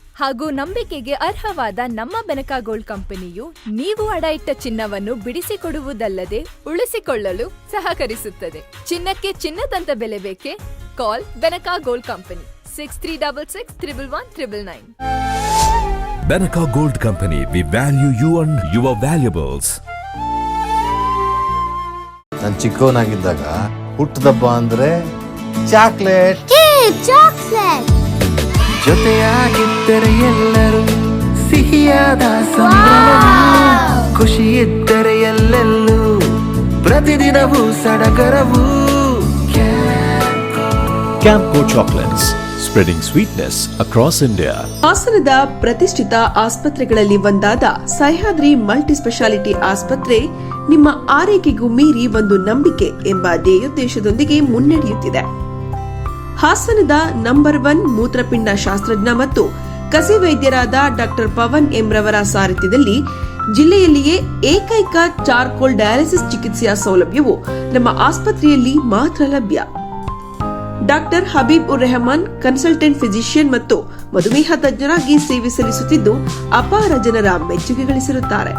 ಹಾಗೂ ನಂಬಿಕೆಗೆ ಅರ್ಹವಾದ ನಮ್ಮ ಬೆನಕ ಗೋಲ್ಡ್ ಕಂಪನಿಯು ನೀವು ಅಡ ಇಟ್ಟ ಚಿನ್ನವನ್ನು ಬಿಡಿಸಿಕೊಡುವುದಲ್ಲದೆ ಉಳಿಸಿಕೊಳ್ಳಲು ಸಹಕರಿಸುತ್ತದೆ. ಚಿನ್ನಕ್ಕೆ ಚಿನ್ನದಂತ ಬೆಲೆ ಬೇಕೆ? Call Benaka gold company six three double six triple one triple nine. Benaka gold company we value you and your valuables ನಾನು ಚಿಕ್ಕವನಾಗಿದ್ದಾಗ ಹುಟ್ಟದಬ್ಬ ಅಂದ್ರೆ ಚಾಕ್ಲೇಟ್. ಚಾಕ್ಲೇಟ್! ಜೊತೆಯಾಗಿದ್ದರೆ ಎಲ್ಲರೂ ಸಿಹಿಯಾದ ಸಂಭ್ರಮವು ಖುಷಿ ಇದ್ದರೆ ಎಲ್ಲೆಲ್ಲೂ ಪ್ರತಿದಿನವೂ ಸಡಗರವು Campco chocolates spreading sweetness across India. ಹಾಸನದ ಪ್ರತಿಷ್ಠಿತ ಆಸ್ಪತ್ರೆಗಳಲ್ಲಿ ಒಂದಾದ ಸಹ್ಯಾದ್ರಿ ಮಲ್ಟಿ ಸ್ಪೆಷಾಲಿಟಿ ಆಸ್ಪತ್ರೆ ನಿಮ್ಮ ಆರೈಕೆಗೂ ಮೀರಿ ಒಂದು ನಂಬಿಕೆ ಎಂಬ ಧ್ಯೇಯೋದ್ದೇಶದೊಂದಿಗೆ ಮುನ್ನಡೆಯುತ್ತಿದೆ ಹಾಸನದ ನಂಬರ್ ಒನ್ ಮೂತ್ರಪಿಂಡ ಶಾಸ್ತ್ರಜ್ಞ ಮತ್ತು ಕಸಿ ವೈದ್ಯರಾದ ಡಾಕ್ಟರ್ ಪವನ್ ಎಂ ರವರ ಸಾರಥ್ಯದಲ್ಲಿ ಜಿಲ್ಲೆಯಲ್ಲಿಯೇ ಏಕೈಕ ಚಾರ್ಕೋಲ್ ಡಯಾಲಿಸಿಸ್ ಚಿಕಿತ್ಸೆಯ ಸೌಲಭ್ಯವು ನಮ್ಮ ಆಸ್ಪತ್ರೆಯಲ್ಲಿ ಮಾತ್ರ ಲಭ್ಯ. ಡಾಕ್ಟರ್ ಹಬೀಬ್ ಉರ್ ರೆಹಮಾನ್ ಕನ್ಸಲ್ಟೆಂಟ್ ಫಿಸಿಷಿಯನ್ ಮತ್ತು ಮಧುಮೇಹ ತಜ್ಞರಾಗಿ ಸೇವೆ ಸಲ್ಲಿಸುತ್ತಿದ್ದು ಅಪಾರ ಜನರ ಮೆಚ್ಚುಗೆ ಗಳಿಸಿರುತ್ತಾರೆ.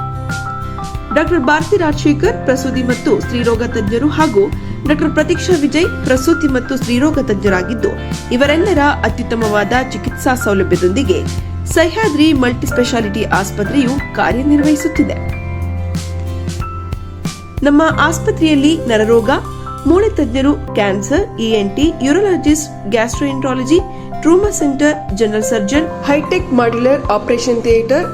ಡಾಕ್ಟರ್ ಭಾರತಿ ರಾಜಶೇಖರ್, ಪ್ರಸೂತಿ ಮತ್ತು ಸ್ತ್ರೀರೋಗ ತಜ್ಞರು ಹಾಗೂ ಡಾಕ್ಟರ್ ಪ್ರತೀಕ್ಷಾ ವಿಜಯ್, ಪ್ರಸೂತಿ ಮತ್ತು ಸ್ತ್ರೀರೋಗ ತಜ್ಞರಾಗಿದ್ದು, ಇವರೆಲ್ಲರ ಅತ್ಯುತ್ತಮವಾದ ಚಿಕಿತ್ಸಾ ಸೌಲಭ್ಯದೊಂದಿಗೆ ಸಹ್ಯಾದ್ರಿ ಮಲ್ಟಿಸ್ಪೆಷಾಲಿಟಿ ಆಸ್ಪತ್ರೆಯು ಕಾರ್ಯನಿರ್ವಹಿಸುತ್ತಿದೆ. ನಮ್ಮ ಆಸ್ಪತ್ರೆಯಲ್ಲಿ ನರರೋಗ, ಮೂಳೆ ತಜ್ಞರು cancer ENT urologist, gastroenterology, trauma centre, general surgeon, high tech modular operation theatre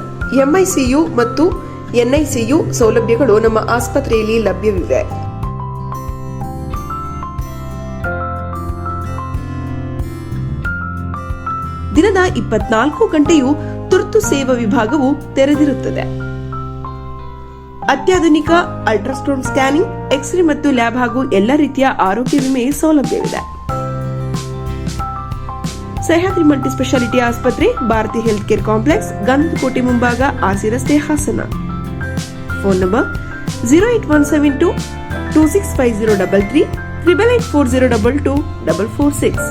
MICU ಮತ್ತು ಎನ್ಐಸಿಯು ಸೌಲಭ್ಯಗಳು ನಮ್ಮ ಆಸ್ಪತ್ರೆಯಲ್ಲಿ ಲಭ್ಯವಿವೆ. ಇಪ್ಪತ್ನಾಲ್ಕು ಗಂಟೆಯೂ ತುರ್ತು ಸೇವಾ ವಿಭಾಗವು ತೆರೆದಿರುತ್ತದೆ. ಅತ್ಯಾಧುನಿಕ ಅಲ್ಟ್ರಾಸ್ಟೋನ್ ಸ್ಕ್ಯಾನಿಂಗ್, ಎಕ್ಸ್ರೇ ಮತ್ತು ಲ್ಯಾಬ್ ಹಾಗೂ ಎಲ್ಲ ರೀತಿಯ ಆರೋಗ್ಯ ವಿಮೆ ಸೌಲಭ್ಯವಿದೆ. ಸಹ್ಯಾದ್ರಿ ಮಲ್ಟಿ ಸ್ಪೆಷಾಲಿಟಿ ಆಸ್ಪತ್ರೆ, Bharathi health care complex, Gandhakote ಮುಂಭಾಗ, ಆರ್ಸಿ ರಸ್ತೆ, Hassan. Phone number zero eight one seven two two six five zero double three, triple eight four zero double two double four six.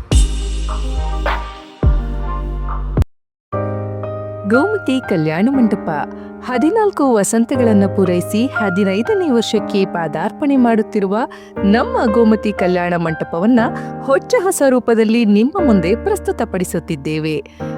Gomathi Kalyana Mantapa. ಹದಿನಾಲ್ಕು ವಸಂತಗಳನ್ನು ಪೂರೈಸಿ ಹದಿನೈದನೇ ವರ್ಷಕ್ಕೆ ಪಾದಾರ್ಪಣೆ ಮಾಡುತ್ತಿರುವ ನಮ್ಮ ಗೋಮತಿ ಕಲ್ಯಾಣ ಮಂಟಪವನ್ನ ಹೊಚ್ಚ ಹೊಸ ರೂಪದಲ್ಲಿ ನಿಮ್ಮ ಮುಂದೆ ಪ್ರಸ್ತುತಪಡಿಸುತ್ತಿದ್ದೇವೆ.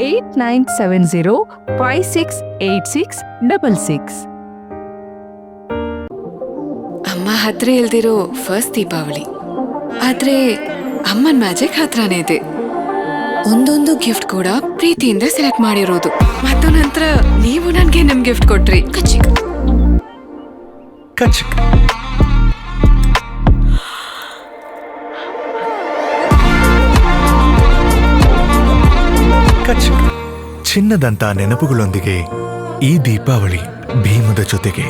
eight nine seven zero five six eight six double six. ಅಮ್ಮ ಹತ್ರ ಇಲ್ದಿರೋ ಫಸ್ಟ್ ದೀಪಾವಳಿ. ಆದ್ರೆ ಅಮ್ಮನ್ ಮ್ಯಾಜಿಕ್ ಹತ್ರನೇ ಇದೆ. ಒಂದೊಂದು ಗಿಫ್ಟ್ ಕೂಡ ಪ್ರೀತಿಯಿಂದ ಸೆಲೆಕ್ಟ್ ಮಾಡಿರೋದು. ಮತ್ತು ನಂತರ ನೀವು ನನಗೆ ನಮ್ ಗಿಫ್ಟ್ ಕೊಟ್ರಿ. ಕಚ್ಚಿಕ್. ಕಚಕ್ ಕಚಕ್ ಚಿನ್ನದಂತ ನೆನಪುಗಳೊಂದಿಗೆ ಈ ದೀಪಾವಳಿ ಭೀಮದ ಜೊತೆಗೆ.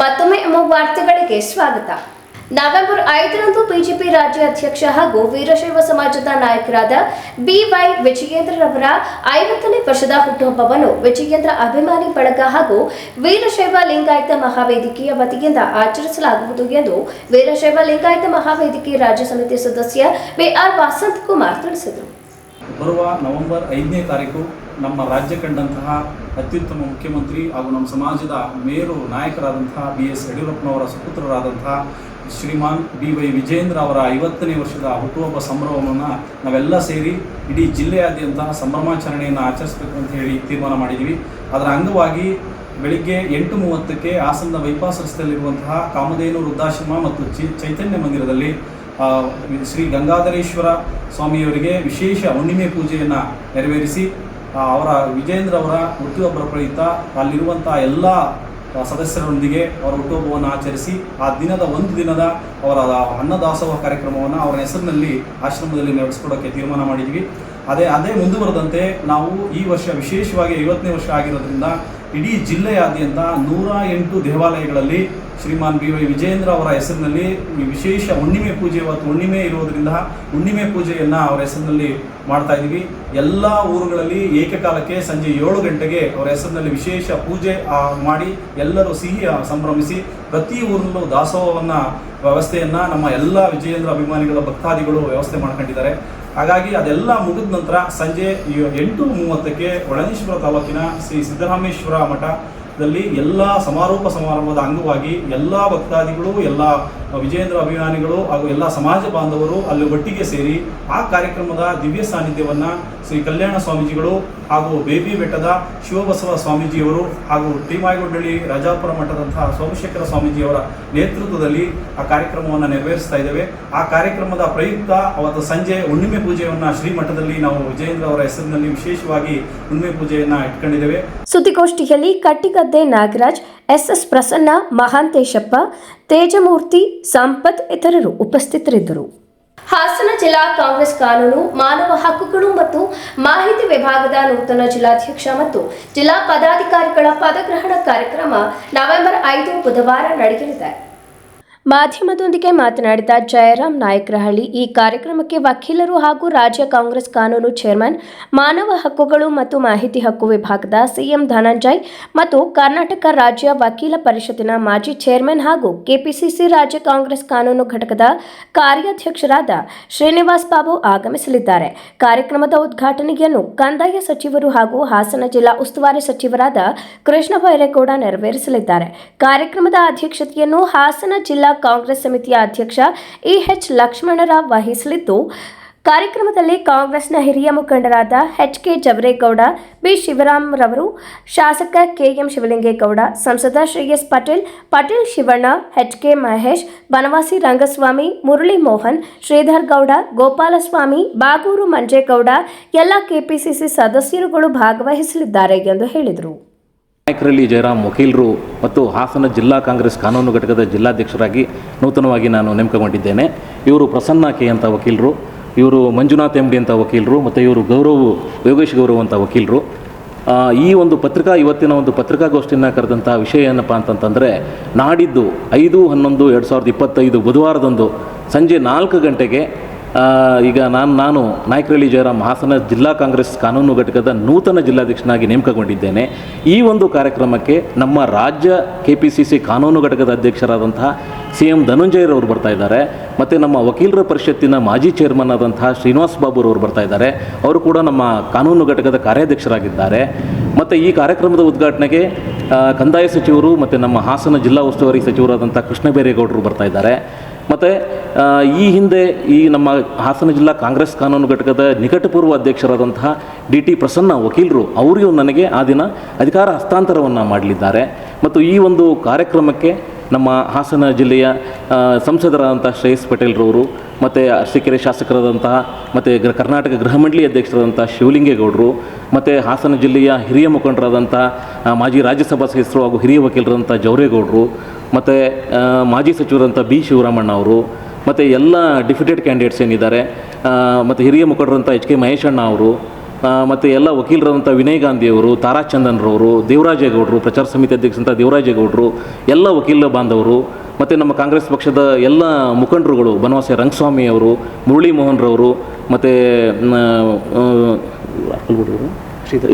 ಮತ್ತೊಮ್ಮೆ ವಾರ್ತೆಗಳಿಗೆ ಸ್ವಾಗತ. ನವೆಂಬರ್ ಐದರಂದು ಬಿಜೆಪಿ ರಾಜ್ಯ ಅಧ್ಯಕ್ಷ ಹಾಗೂ ವೀರಶೈವ ಸಮಾಜದ ನಾಯಕರಾದ ಬಿವೈ ವಿಜಯೇಂದ್ರರವರ ಐವತ್ತನೇ ವರ್ಷದ ಹುಟ್ಟುಹಬ್ಬವನ್ನು ವಿಜಯೇಂದ್ರ ಅಭಿಮಾನಿ ಬಳಗ ಹಾಗೂ ವೀರಶೈವ ಲಿಂಗಾಯತ ಮಹಾವೇದಿಕೆಯ ವತಿಯಿಂದ ಆಚರಿಸಲಾಗುವುದು ಎಂದು ವೀರಶೈವ ಲಿಂಗಾಯತ ಮಹಾವೇದಿಕೆ ರಾಜ್ಯ ಸಮಿತಿ ಸದಸ್ಯ ಬಿಆರ್ ವಸಂತ್ ಕುಮಾರ್ ತಿಳಿಸಿದರು. ಬರುವ ನವೆಂಬರ್ ಐದನೇ ತಾರೀಕು ನಮ್ಮ ರಾಜ್ಯ ಕಂಡಂತಹ ಅತ್ಯುತ್ತಮ ಮುಖ್ಯಮಂತ್ರಿ ಹಾಗೂ ನಮ್ಮ ಸಮಾಜದ ಮೇರು ನಾಯಕರಾದಂತಹ ಬಿ ಎಸ್ ಯಡಿಯೂರಪ್ಪನವರ ಸುಪುತ್ರರಾದಂತಹ ಶ್ರೀಮಾನ್ ಬಿ ವೈ ವಿಜೇಂದ್ರ ಅವರ ಐವತ್ತನೇ ವರ್ಷದ ಹುಟ್ಟುಹಬ್ಬ ಸಂಭ್ರಮವನ್ನು ನಾವೆಲ್ಲ ಸೇರಿ ಇಡೀ ಜಿಲ್ಲೆಯಾದ್ಯಂತ ಸಂಭ್ರಮಾಚರಣೆಯನ್ನು ಆಚರಿಸಬೇಕು ಅಂತ ಹೇಳಿ ತೀರ್ಮಾನ ಮಾಡಿದ್ದೀವಿ. ಅದರ ಅಂಗವಾಗಿ ಬೆಳಿಗ್ಗೆ ಎಂಟು ಮೂವತ್ತಕ್ಕೆ ಹಾಸನದ ಬೈಪಾಸ್ ರಸ್ತೆಯಲ್ಲಿರುವಂತಹ ಕಾಮಧೇನು ವೃದ್ಧಾಶ್ರಮ ಮತ್ತು ಚೈತನ್ಯ ಮಂದಿರದಲ್ಲಿ ಶ್ರೀ ಗಂಗಾಧರೇಶ್ವರ ಸ್ವಾಮಿಯವರಿಗೆ ವಿಶೇಷ ಹುಣ್ಣಿಮೆ ಪೂಜೆಯನ್ನು ನೆರವೇರಿಸಿ ಅವರ ವಿಜೇಂದ್ರ ಅವರ ಹುಟ್ಟುಹಬ್ಬರ ಪ್ರಯುಕ್ತ ಅಲ್ಲಿರುವಂಥ ಎಲ್ಲ ಸದಸ್ಯರೊಂದಿಗೆ ಅವರ ಹುಟ್ಟುಹಬ್ಬವನ್ನು ಆಚರಿಸಿ, ಆ ದಿನದ ಒಂದು ದಿನದ ಅವರ ಅನ್ನದಾಸೋಹ ಕಾರ್ಯಕ್ರಮವನ್ನು ಅವರ ಹೆಸರಿನಲ್ಲಿ ಆಶ್ರಮದಲ್ಲಿ ನಡೆಸ್ಕೊಡೋಕ್ಕೆ ತೀರ್ಮಾನ ಮಾಡಿದ್ವಿ. ಅದೇ ಅದೇ ಮುಂದುವರೆದಂತೆ ನಾವು ಈ ವರ್ಷ ವಿಶೇಷವಾಗಿ ಐವತ್ತನೇ ವರ್ಷ ಆಗಿರೋದ್ರಿಂದ ಇಡೀ ಜಿಲ್ಲೆಯಾದ್ಯಂತ ನೂರ ಎಂಟು ದೇವಾಲಯಗಳಲ್ಲಿ ಶ್ರೀಮಾನ್ ಬಿ ವೈ ವಿಜೇಂದ್ರ ಅವರ ಹೆಸರಿನಲ್ಲಿ ವಿಶೇಷ ಹುಣ್ಣಿಮೆ ಪೂಜೆ, ಇವತ್ತು ಹುಣ್ಣಿಮೆ ಇರೋದ್ರಿಂದ ಹುಣ್ಣಿಮೆ ಪೂಜೆಯನ್ನು ಅವರ ಹೆಸರಿನಲ್ಲಿ ಮಾಡ್ತಾ ಇದ್ದೀವಿ. ಎಲ್ಲ ಊರುಗಳಲ್ಲಿ ಏಕಕಾಲಕ್ಕೆ ಸಂಜೆ ಏಳು ಗಂಟೆಗೆ ಅವರ ಹೆಸರಿನಲ್ಲಿ ವಿಶೇಷ ಪೂಜೆ ಮಾಡಿ ಎಲ್ಲರೂ ಸಿಹಿ ಸಂಭ್ರಮಿಸಿ ಪ್ರತಿ ಊರಲ್ಲೂ ದಾಸೋಹವನ್ನು ವ್ಯವಸ್ಥೆಯನ್ನು ನಮ್ಮ ಎಲ್ಲ ವಿಜಯೇಂದ್ರ ಅಭಿಮಾನಿಗಳ ಭಕ್ತಾದಿಗಳು ವ್ಯವಸ್ಥೆ ಮಾಡ್ಕೊಂಡಿದ್ದಾರೆ. ಹಾಗಾಗಿ ಅದೆಲ್ಲ ಮುಗಿದ ನಂತರ ಸಂಜೆ ಎಂಟು ಮೂವತ್ತಕ್ಕೆ ಒಳನೇಶ್ವರ ತಾಲೂಕಿನ ಶ್ರೀ ಸಿದ್ದರಾಮೇಶ್ವರ ಮಠದಲ್ಲಿ ಎಲ್ಲ ಸಮಾರೋಪ ಸಮಾರಂಭದ ಅಂಗವಾಗಿ ಎಲ್ಲ ಭಕ್ತಾದಿಗಳು, ಎಲ್ಲ ವಿಜಯೇಂದ್ರ ಅಭಿಮಾನಿಗಳು ಹಾಗೂ ಎಲ್ಲ ಸಮಾಜ ಬಾಂಧವರು ಅಲ್ಲಿ ಒಟ್ಟಿಗೆ ಸೇರಿ ಆ ಕಾರ್ಯಕ್ರಮದ ದಿವ್ಯ ಸಾನ್ನಿಧ್ಯವನ್ನು ಶ್ರೀ ಕಲ್ಯಾಣ ಸ್ವಾಮೀಜಿಗಳು ಹಾಗೂ ಬೇಬಿ ಬೆಟ್ಟದ ಶಿವಬಸವ ಸ್ವಾಮೀಜಿಯವರು ಹಾಗೂ ಟಿಮಾಯಗೊಂಡಳ್ಳಿ ರಾಜಾಪುರ ಮಠದಂತಹ ಸೋಮಶೇಖರ ಸ್ವಾಮೀಜಿಯವರ ನೇತೃತ್ವದಲ್ಲಿ ಆ ಕಾರ್ಯಕ್ರಮವನ್ನು ನೆರವೇರಿಸ್ತಾ ಇದ್ದೇವೆ. ಆ ಕಾರ್ಯಕ್ರಮದ ಪ್ರಯುಕ್ತ ಅವತ್ತು ಸಂಜೆ ಹುಣ್ಣಿಮೆ ಪೂಜೆಯನ್ನು ಶ್ರೀಮಠದಲ್ಲಿ ನಾವು ವಿಜಯೇಂದ್ರ ಅವರ ಹೆಸರಿನಲ್ಲಿ ವಿಶೇಷವಾಗಿ ಹುಣ್ಣಿಮೆ ಪೂಜೆಯನ್ನು ಇಟ್ಕೊಂಡಿದ್ದೇವೆ. ಸುದ್ದಿಗೋಷ್ಠಿಯಲ್ಲಿ ಕಟ್ಟಿಗದ್ದೆ ನಾಗರಾಜ್ ಎಸ್ ಎಸ್ ಪ್ರಸನ್ನ, ಮಹಾಂತೇಶಪ್ಪ, ತೇಜಮೂರ್ತಿ, ಸಂಪತ್ ಇತರರು ಉಪಸ್ಥಿತರಿದ್ದರು. ಹಾಸನ ಜಿಲ್ಲಾ ಕಾಂಗ್ರೆಸ್ ಕಾನೂನು, ಮಾನವ ಹಕ್ಕುಗಳು ಮತ್ತು ಮಾಹಿತಿ ವಿಭಾಗದ ನೂತನ ಜಿಲ್ಲಾಧ್ಯಕ್ಷ ಮತ್ತು ಜಿಲ್ಲಾ ಪದಾಧಿಕಾರಿಗಳ ಪದಗ್ರಹಣ ಕಾರ್ಯಕ್ರಮ ನವೆಂಬರ್ ಐದು ಬುಧವಾರ ನಡೆಯಲಿದೆ. ಮಾಧ್ಯಮದೊಂದಿಗೆ ಮಾತನಾಡಿದ ಜಯರಾಮ್ ನಾಯಕರಹಳ್ಳಿ, ಈ ಕಾರ್ಯಕ್ರಮಕ್ಕೆ ವಕೀಲರು ಹಾಗೂ ರಾಜ್ಯ ಕಾಂಗ್ರೆಸ್ ಕಾನೂನು ಚೇರ್ಮನ್, ಮಾನವ ಹಕ್ಕುಗಳು ಮತ್ತು ಮಾಹಿತಿ ಹಕ್ಕು ವಿಭಾಗದ ಸಿಎಂ ಧನಂಜಯ್ ಮತ್ತು ಕರ್ನಾಟಕ ರಾಜ್ಯ ವಕೀಲ ಪರಿಷತ್ತಿನ ಮಾಜಿ ಚೇರ್ಮನ್ ಹಾಗೂ ಕೆಪಿಸಿಸಿ ರಾಜ್ಯ ಕಾಂಗ್ರೆಸ್ ಕಾನೂನು ಘಟಕದ ಕಾರ್ಯಾಧ್ಯಕ್ಷರಾದ ಶ್ರೀನಿವಾಸ್ ಬಾಬು ಆಗಮಿಸಲಿದ್ದಾರೆ. ಕಾರ್ಯಕ್ರಮದ ಉದ್ಘಾಟನೆಯನ್ನು ಕಂದಾಯ ಸಚಿವರು ಹಾಗೂ ಹಾಸನ ಜಿಲ್ಲಾ ಉಸ್ತುವಾರಿ ಸಚಿವರಾದ ಕೃಷ್ಣ ಬೈರೇಗೌಡ ನೆರವೇರಿಸಲಿದ್ದಾರೆ. ಕಾರ್ಯಕ್ರಮದ ಅಧ್ಯಕ್ಷತೆಯನ್ನು ಹಾಸನ ಜಿಲ್ಲಾ ಕಾಂಗ್ರೆಸ್ ಸಮಿತಿಯ ಅಧ್ಯಕ್ಷ ಇಎಚ್ ಲಕ್ಷ್ಮಣರಾವ್ ವಹಿಸಲಿದ್ದು, ಕಾರ್ಯಕ್ರಮದಲ್ಲಿ ಕಾಂಗ್ರೆಸ್ನ ಹಿರಿಯ ಮುಖಂಡರಾದ H K Javaregowda, B Shivaram ರವರು ಶಾಸಕ ಕೆಎಂ ಶಿವಲಿಂಗೇಗೌಡ, ಸಂಸದ Shri S Patel Patel Shivanna, H K Mahesh, Banavasi Rangaswamy, Murali Mohan, Sridhar Gowda, Gopalaswamy, Bagur Manjegowda, ಎಲ್ಲ ಕೆಪಿಸಿಸಿ ಸದಸ್ಯರುಗಳು ಭಾಗವಹಿಸಲಿದ್ದಾರೆ ಎಂದು ಹೇಳಿದರು. ನಾಯಕರಲ್ಲಿ ಜಯರಾಮ್ ವಕೀಲರು ಮತ್ತು ಹಾಸನ ಜಿಲ್ಲಾ ಕಾಂಗ್ರೆಸ್ ಕಾನೂನು ಘಟಕದ ಜಿಲ್ಲಾಧ್ಯಕ್ಷರಾಗಿ ನೂತನವಾಗಿ ನಾನು ನೇಮಕಗೊಂಡಿದ್ದೇನೆ. ಇವರು ಪ್ರಸನ್ನ ಕೆ ಅಂತ ವಕೀಲರು, ಇವರು ಮಂಜುನಾಥ್ ಎಂ ಡಿ ಅಂತ ವಕೀಲರು ಮತ್ತು ಇವರು ಗೌರವ್, ಯೋಗೇಶ್ ಗೌರವ್ ಅಂತ ವಕೀಲರು. ಈ ಒಂದು ಪತ್ರಿಕಾ, ಇವತ್ತಿನ ಒಂದು ಪತ್ರಿಕಾಗೋಷ್ಠಿಯನ್ನು ಕರೆದಂಥ ವಿಷಯ ಏನಪ್ಪ ಅಂತಂತಂದರೆ, ನಾಡಿದ್ದು ಐದು ಹನ್ನೊಂದು ಎರಡು ಸಾವಿರದ ಇಪ್ಪತ್ತೈದು ಬುಧವಾರದಂದು ಸಂಜೆ ನಾಲ್ಕು ಗಂಟೆಗೆ ಈಗ ನಾನು ನಾನು ನಾಯಕರಳ್ಳಿ ಜಯರಾಮ್ ಹಾಸನ ಜಿಲ್ಲಾ ಕಾಂಗ್ರೆಸ್ ಕಾನೂನು ಘಟಕದ ನೂತನ ಜಿಲ್ಲಾಧ್ಯಕ್ಷನಾಗಿ ನೇಮಕಗೊಂಡಿದ್ದೇನೆ. ಈ ಒಂದು ಕಾರ್ಯಕ್ರಮಕ್ಕೆ ನಮ್ಮ ರಾಜ್ಯ ಕೆ ಪಿ ಸಿ ಸಿ ಕಾನೂನು ಘಟಕದ ಅಧ್ಯಕ್ಷರಾದಂತಹ ಸಿ ಎಂ ಧನುಂಜಯರವರು ಬರ್ತಾ ಇದ್ದಾರೆ. ಮತ್ತು ನಮ್ಮ ವಕೀಲರ ಪರಿಷತ್ತಿನ ಮಾಜಿ ಚೇರ್ಮನ್ ಆದಂತಹ ಶ್ರೀನಿವಾಸ್ ಬಾಬುರವರು ಬರ್ತಾ ಇದ್ದಾರೆ. ಅವರು ಕೂಡ ನಮ್ಮ ಕಾನೂನು ಘಟಕದ ಕಾರ್ಯಾಧ್ಯಕ್ಷರಾಗಿದ್ದಾರೆ. ಮತ್ತು ಈ ಕಾರ್ಯಕ್ರಮದ ಉದ್ಘಾಟನೆಗೆ ಕಂದಾಯ ಸಚಿವರು ಮತ್ತು ನಮ್ಮ ಹಾಸನ ಜಿಲ್ಲಾ ಉಸ್ತುವಾರಿ ಸಚಿವರಾದಂಥ ಕೃಷ್ಣ ಬೈರೇಗೌಡರು ಬರ್ತಾ ಇದ್ದಾರೆ. ಮತ್ತು ಈ ಹಿಂದೆ ಈ ನಮ್ಮ ಹಾಸನ ಜಿಲ್ಲಾ ಕಾಂಗ್ರೆಸ್ ಕಾನೂನು ಘಟಕದ ನಿಕಟಪೂರ್ವ ಅಧ್ಯಕ್ಷರಾದಂತಹ ಡಿ ಟಿ ಪ್ರಸನ್ನ ವಕೀಲರು, ಅವರಿಗೂ ನನಗೆ ಆ ದಿನ ಅಧಿಕಾರ ಹಸ್ತಾಂತರವನ್ನು ಮಾಡಲಿದ್ದಾರೆ. ಮತ್ತು ಈ ಒಂದು ಕಾರ್ಯಕ್ರಮಕ್ಕೆ ನಮ್ಮ ಹಾಸನ ಜಿಲ್ಲೆಯ ಸಂಸದರಾದಂಥ ಶ್ರೇಯಸ್ ಪಟೇಲ್ರವರು ಮತ್ತು ಅರಸೀಕೆರೆ ಶಾಸಕರಾದಂತಹ, ಮತ್ತು ಕರ್ನಾಟಕ ಗೃಹ ಮಂಡಳಿ ಅಧ್ಯಕ್ಷರಾದಂಥ ಶಿವಲಿಂಗೇಗೌಡರು, ಮತ್ತು ಹಾಸನ ಜಿಲ್ಲೆಯ ಹಿರಿಯ ಮುಖಂಡರಾದಂಥ ಮಾಜಿ ರಾಜ್ಯಸಭಾ ಸದಸ್ಯರು ಹಾಗೂ ಹಿರಿಯ ವಕೀಲರಾದಂಥ ಜವರೇಗೌಡರು ಮತ್ತು ಮಾಜಿ ಸಚಿವರಂಥ ಬಿ ಶಿವರಾಮಣ್ಣ ಅವರು, ಮತ್ತು ಎಲ್ಲ ಡಿಫಿಟೆಡ್ ಕ್ಯಾಂಡಿಡೇಟ್ಸ್ ಏನಿದ್ದಾರೆ ಮತ್ತು ಹಿರಿಯ ಮುಖಂಡರಂಥ ಎಚ್ ಕೆ ಮಹೇಶಣ್ಣ ಅವರು ಮತ್ತು ಎಲ್ಲ ವಕೀಲರಾದಂಥ ವಿನಯ್ ಗಾಂಧಿಯವರು ತಾರಾಚಂದನ್ರವರು ದೇವರಾಜೇಗೌಡರು ಪ್ರಚಾರ ಸಮಿತಿ ಅಧ್ಯಕ್ಷರಂಥ ದೇವರಾಜೇಗೌಡರು ಎಲ್ಲ ವಕೀಲ ಬಾಂಧವರು, ಮತ್ತು ನಮ್ಮ ಕಾಂಗ್ರೆಸ್ ಪಕ್ಷದ ಎಲ್ಲ ಮುಖಂಡರುಗಳು ಬನವಾಸಿ ರಂಗಸ್ವಾಮಿ ಅವರು ಮುರಳಿ ಮೋಹನ್ರವರು ಮತ್ತು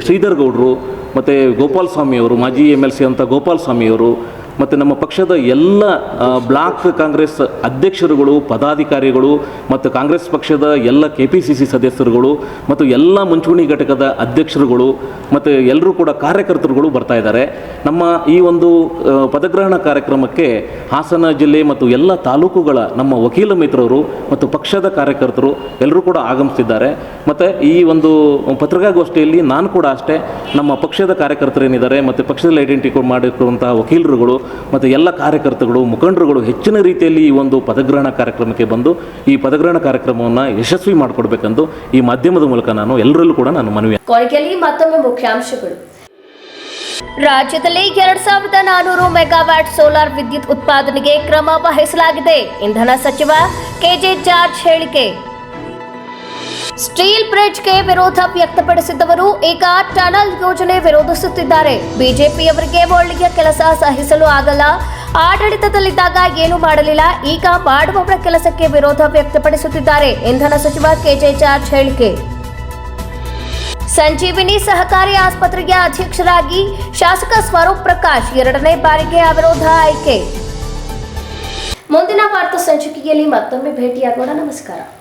ಶ್ರೀಧರ್ ಗೌಡರು ಮತ್ತು ಗೋಪಾಲ್ ಸ್ವಾಮಿಯವರು ಮಾಜಿ ಎಂ ಎಲ್ ಸಿ ಅಂತ ಗೋಪಾಲ್ ಸ್ವಾಮಿಯವರು ಮತ್ತು ನಮ್ಮ ಪಕ್ಷದ ಎಲ್ಲ ಬ್ಲಾಕ್ ಕಾಂಗ್ರೆಸ್ ಅಧ್ಯಕ್ಷರುಗಳು, ಪದಾಧಿಕಾರಿಗಳು, ಮತ್ತು ಕಾಂಗ್ರೆಸ್ ಪಕ್ಷದ ಎಲ್ಲ ಕೆ ಪಿ ಸಿ ಸಿ ಸದಸ್ಯರುಗಳು, ಮತ್ತು ಎಲ್ಲ ಮುಂಚೂಣಿ ಘಟಕದ ಅಧ್ಯಕ್ಷರುಗಳು, ಮತ್ತು ಎಲ್ಲರೂ ಕೂಡ ಕಾರ್ಯಕರ್ತರುಗಳು ಬರ್ತಾ ಇದ್ದಾರೆ. ನಮ್ಮ ಈ ಒಂದು ಪದಗ್ರಹಣ ಕಾರ್ಯಕ್ರಮಕ್ಕೆ ಹಾಸನ ಜಿಲ್ಲೆ ಮತ್ತು ಎಲ್ಲ ತಾಲೂಕುಗಳ ನಮ್ಮ ವಕೀಲ ಮಿತ್ರರು ಮತ್ತು ಪಕ್ಷದ ಕಾರ್ಯಕರ್ತರು ಎಲ್ಲರೂ ಕೂಡ ಆಗಮಿಸಿದ್ದಾರೆ. ಮತ್ತು ಈ ಒಂದು ಪತ್ರಿಕಾಗೋಷ್ಠಿಯಲ್ಲಿ ನಾನು ಕೂಡ ಅಷ್ಟೇ ನಮ್ಮ ಪಕ್ಷದ ಕಾರ್ಯಕರ್ತರೇನಿದ್ದಾರೆ ಮತ್ತು ಪಕ್ಷದಲ್ಲಿ ಐಡೆಂಟಿಫೈ ಮಾಡಿರುವಂತಹ ವಕೀಲರುಗಳು, ಮತ್ತು ಎಲ್ಲ ಕಾರ್ಯಕರ್ತರುಗಳು, ಮುಖಂಡರುಗಳು ಹೆಚ್ಚಿನ ರೀತಿಯಲ್ಲಿ ಈ ಒಂದು ಪದಗ್ರಹಣ ಕಾರ್ಯಕ್ರಮಕ್ಕೆ ಬಂದು, ಈ ಪದಗ್ರಹಣ ಕಾರ್ಯಕ್ರಮವನ್ನು ಯಶಸ್ವಿ ಮಾಡಿಕೊಡ್ಬೇಕೆಂದು ಈ ಮಾಧ್ಯಮದ ಮೂಲಕ ನಾನು ಎಲ್ಲರಲ್ಲೂ ಕೂಡ ನಾನು ಮನವಿ ಕೊನೆಯಲ್ಲಿ ಮತ್ತೊಮ್ಮೆ ಮುಖ್ಯಾಂಶಗಳು. ರಾಜ್ಯದಲ್ಲಿ ಎರಡ್ ಸಾವಿರದ ನಾನೂರು ಮೆಗಾವ್ಯಾಟ್ ಸೋಲಾರ್ ವಿದ್ಯುತ್ ಉತ್ಪಾದನೆಗೆ ಕ್ರಮ ವಹಿಸಲಾಗಿದೆ. ಇಂಧನ ಸಚಿವ ಕೆಜೆ ಜಾರ್ಜ್ ಹೇಳಿಕೆ. ಸ್ಟೀಲ್ ಬ್ರಿಡ್ಜ್ಗೆ ವಿರೋಧ ವ್ಯಕ್ತಪಡಿಸಿದ್ದವರು ಈಗ ಟನಲ್ ಯೋಜನೆ ವಿರೋಧಿಸುತ್ತಿದ್ದಾರೆ. ಬಿಜೆಪಿಯವರಿಗೆ ಒಳ್ಳೆಯ ಕೆಲಸ ಸಹಿಸಲು ಆಗಲ್ಲ. ಆಡಳಿತದಲ್ಲಿದ್ದಾಗ ಏನು ಮಾಡಲಿಲ್ಲ. ಈಗ ಮಾಡುವವರ ಕೆಲಸಕ್ಕೆ ವಿರೋಧ ವ್ಯಕ್ತಪಡಿಸುತ್ತಿದ್ದಾರೆ. ಇಂಧನ ಸಚಿವ ಕೆಜೆ ಜಾರ್ಜ್ ಹೇಳಿಕೆ. ಸಂಜೀವಿನಿ ಸಹಕಾರಿ ಆಸ್ಪತ್ರೆಗೆ ಅಧ್ಯಕ್ಷರಾಗಿ ಶಾಸಕ ಸ್ವರೂಪ್ ಪ್ರಕಾಶ್ ಎರಡನೇ ಬಾರಿಗೆ ಅವಿರೋಧ ಆಯ್ಕೆ. ಮುಂದಿನ ವಾರ್ತಾ ಸಂಚಿಕೆಯಲ್ಲಿ ಮತ್ತೊಮ್ಮೆ ಭೇಟಿಯಾಗೋಣ. ನಮಸ್ಕಾರ.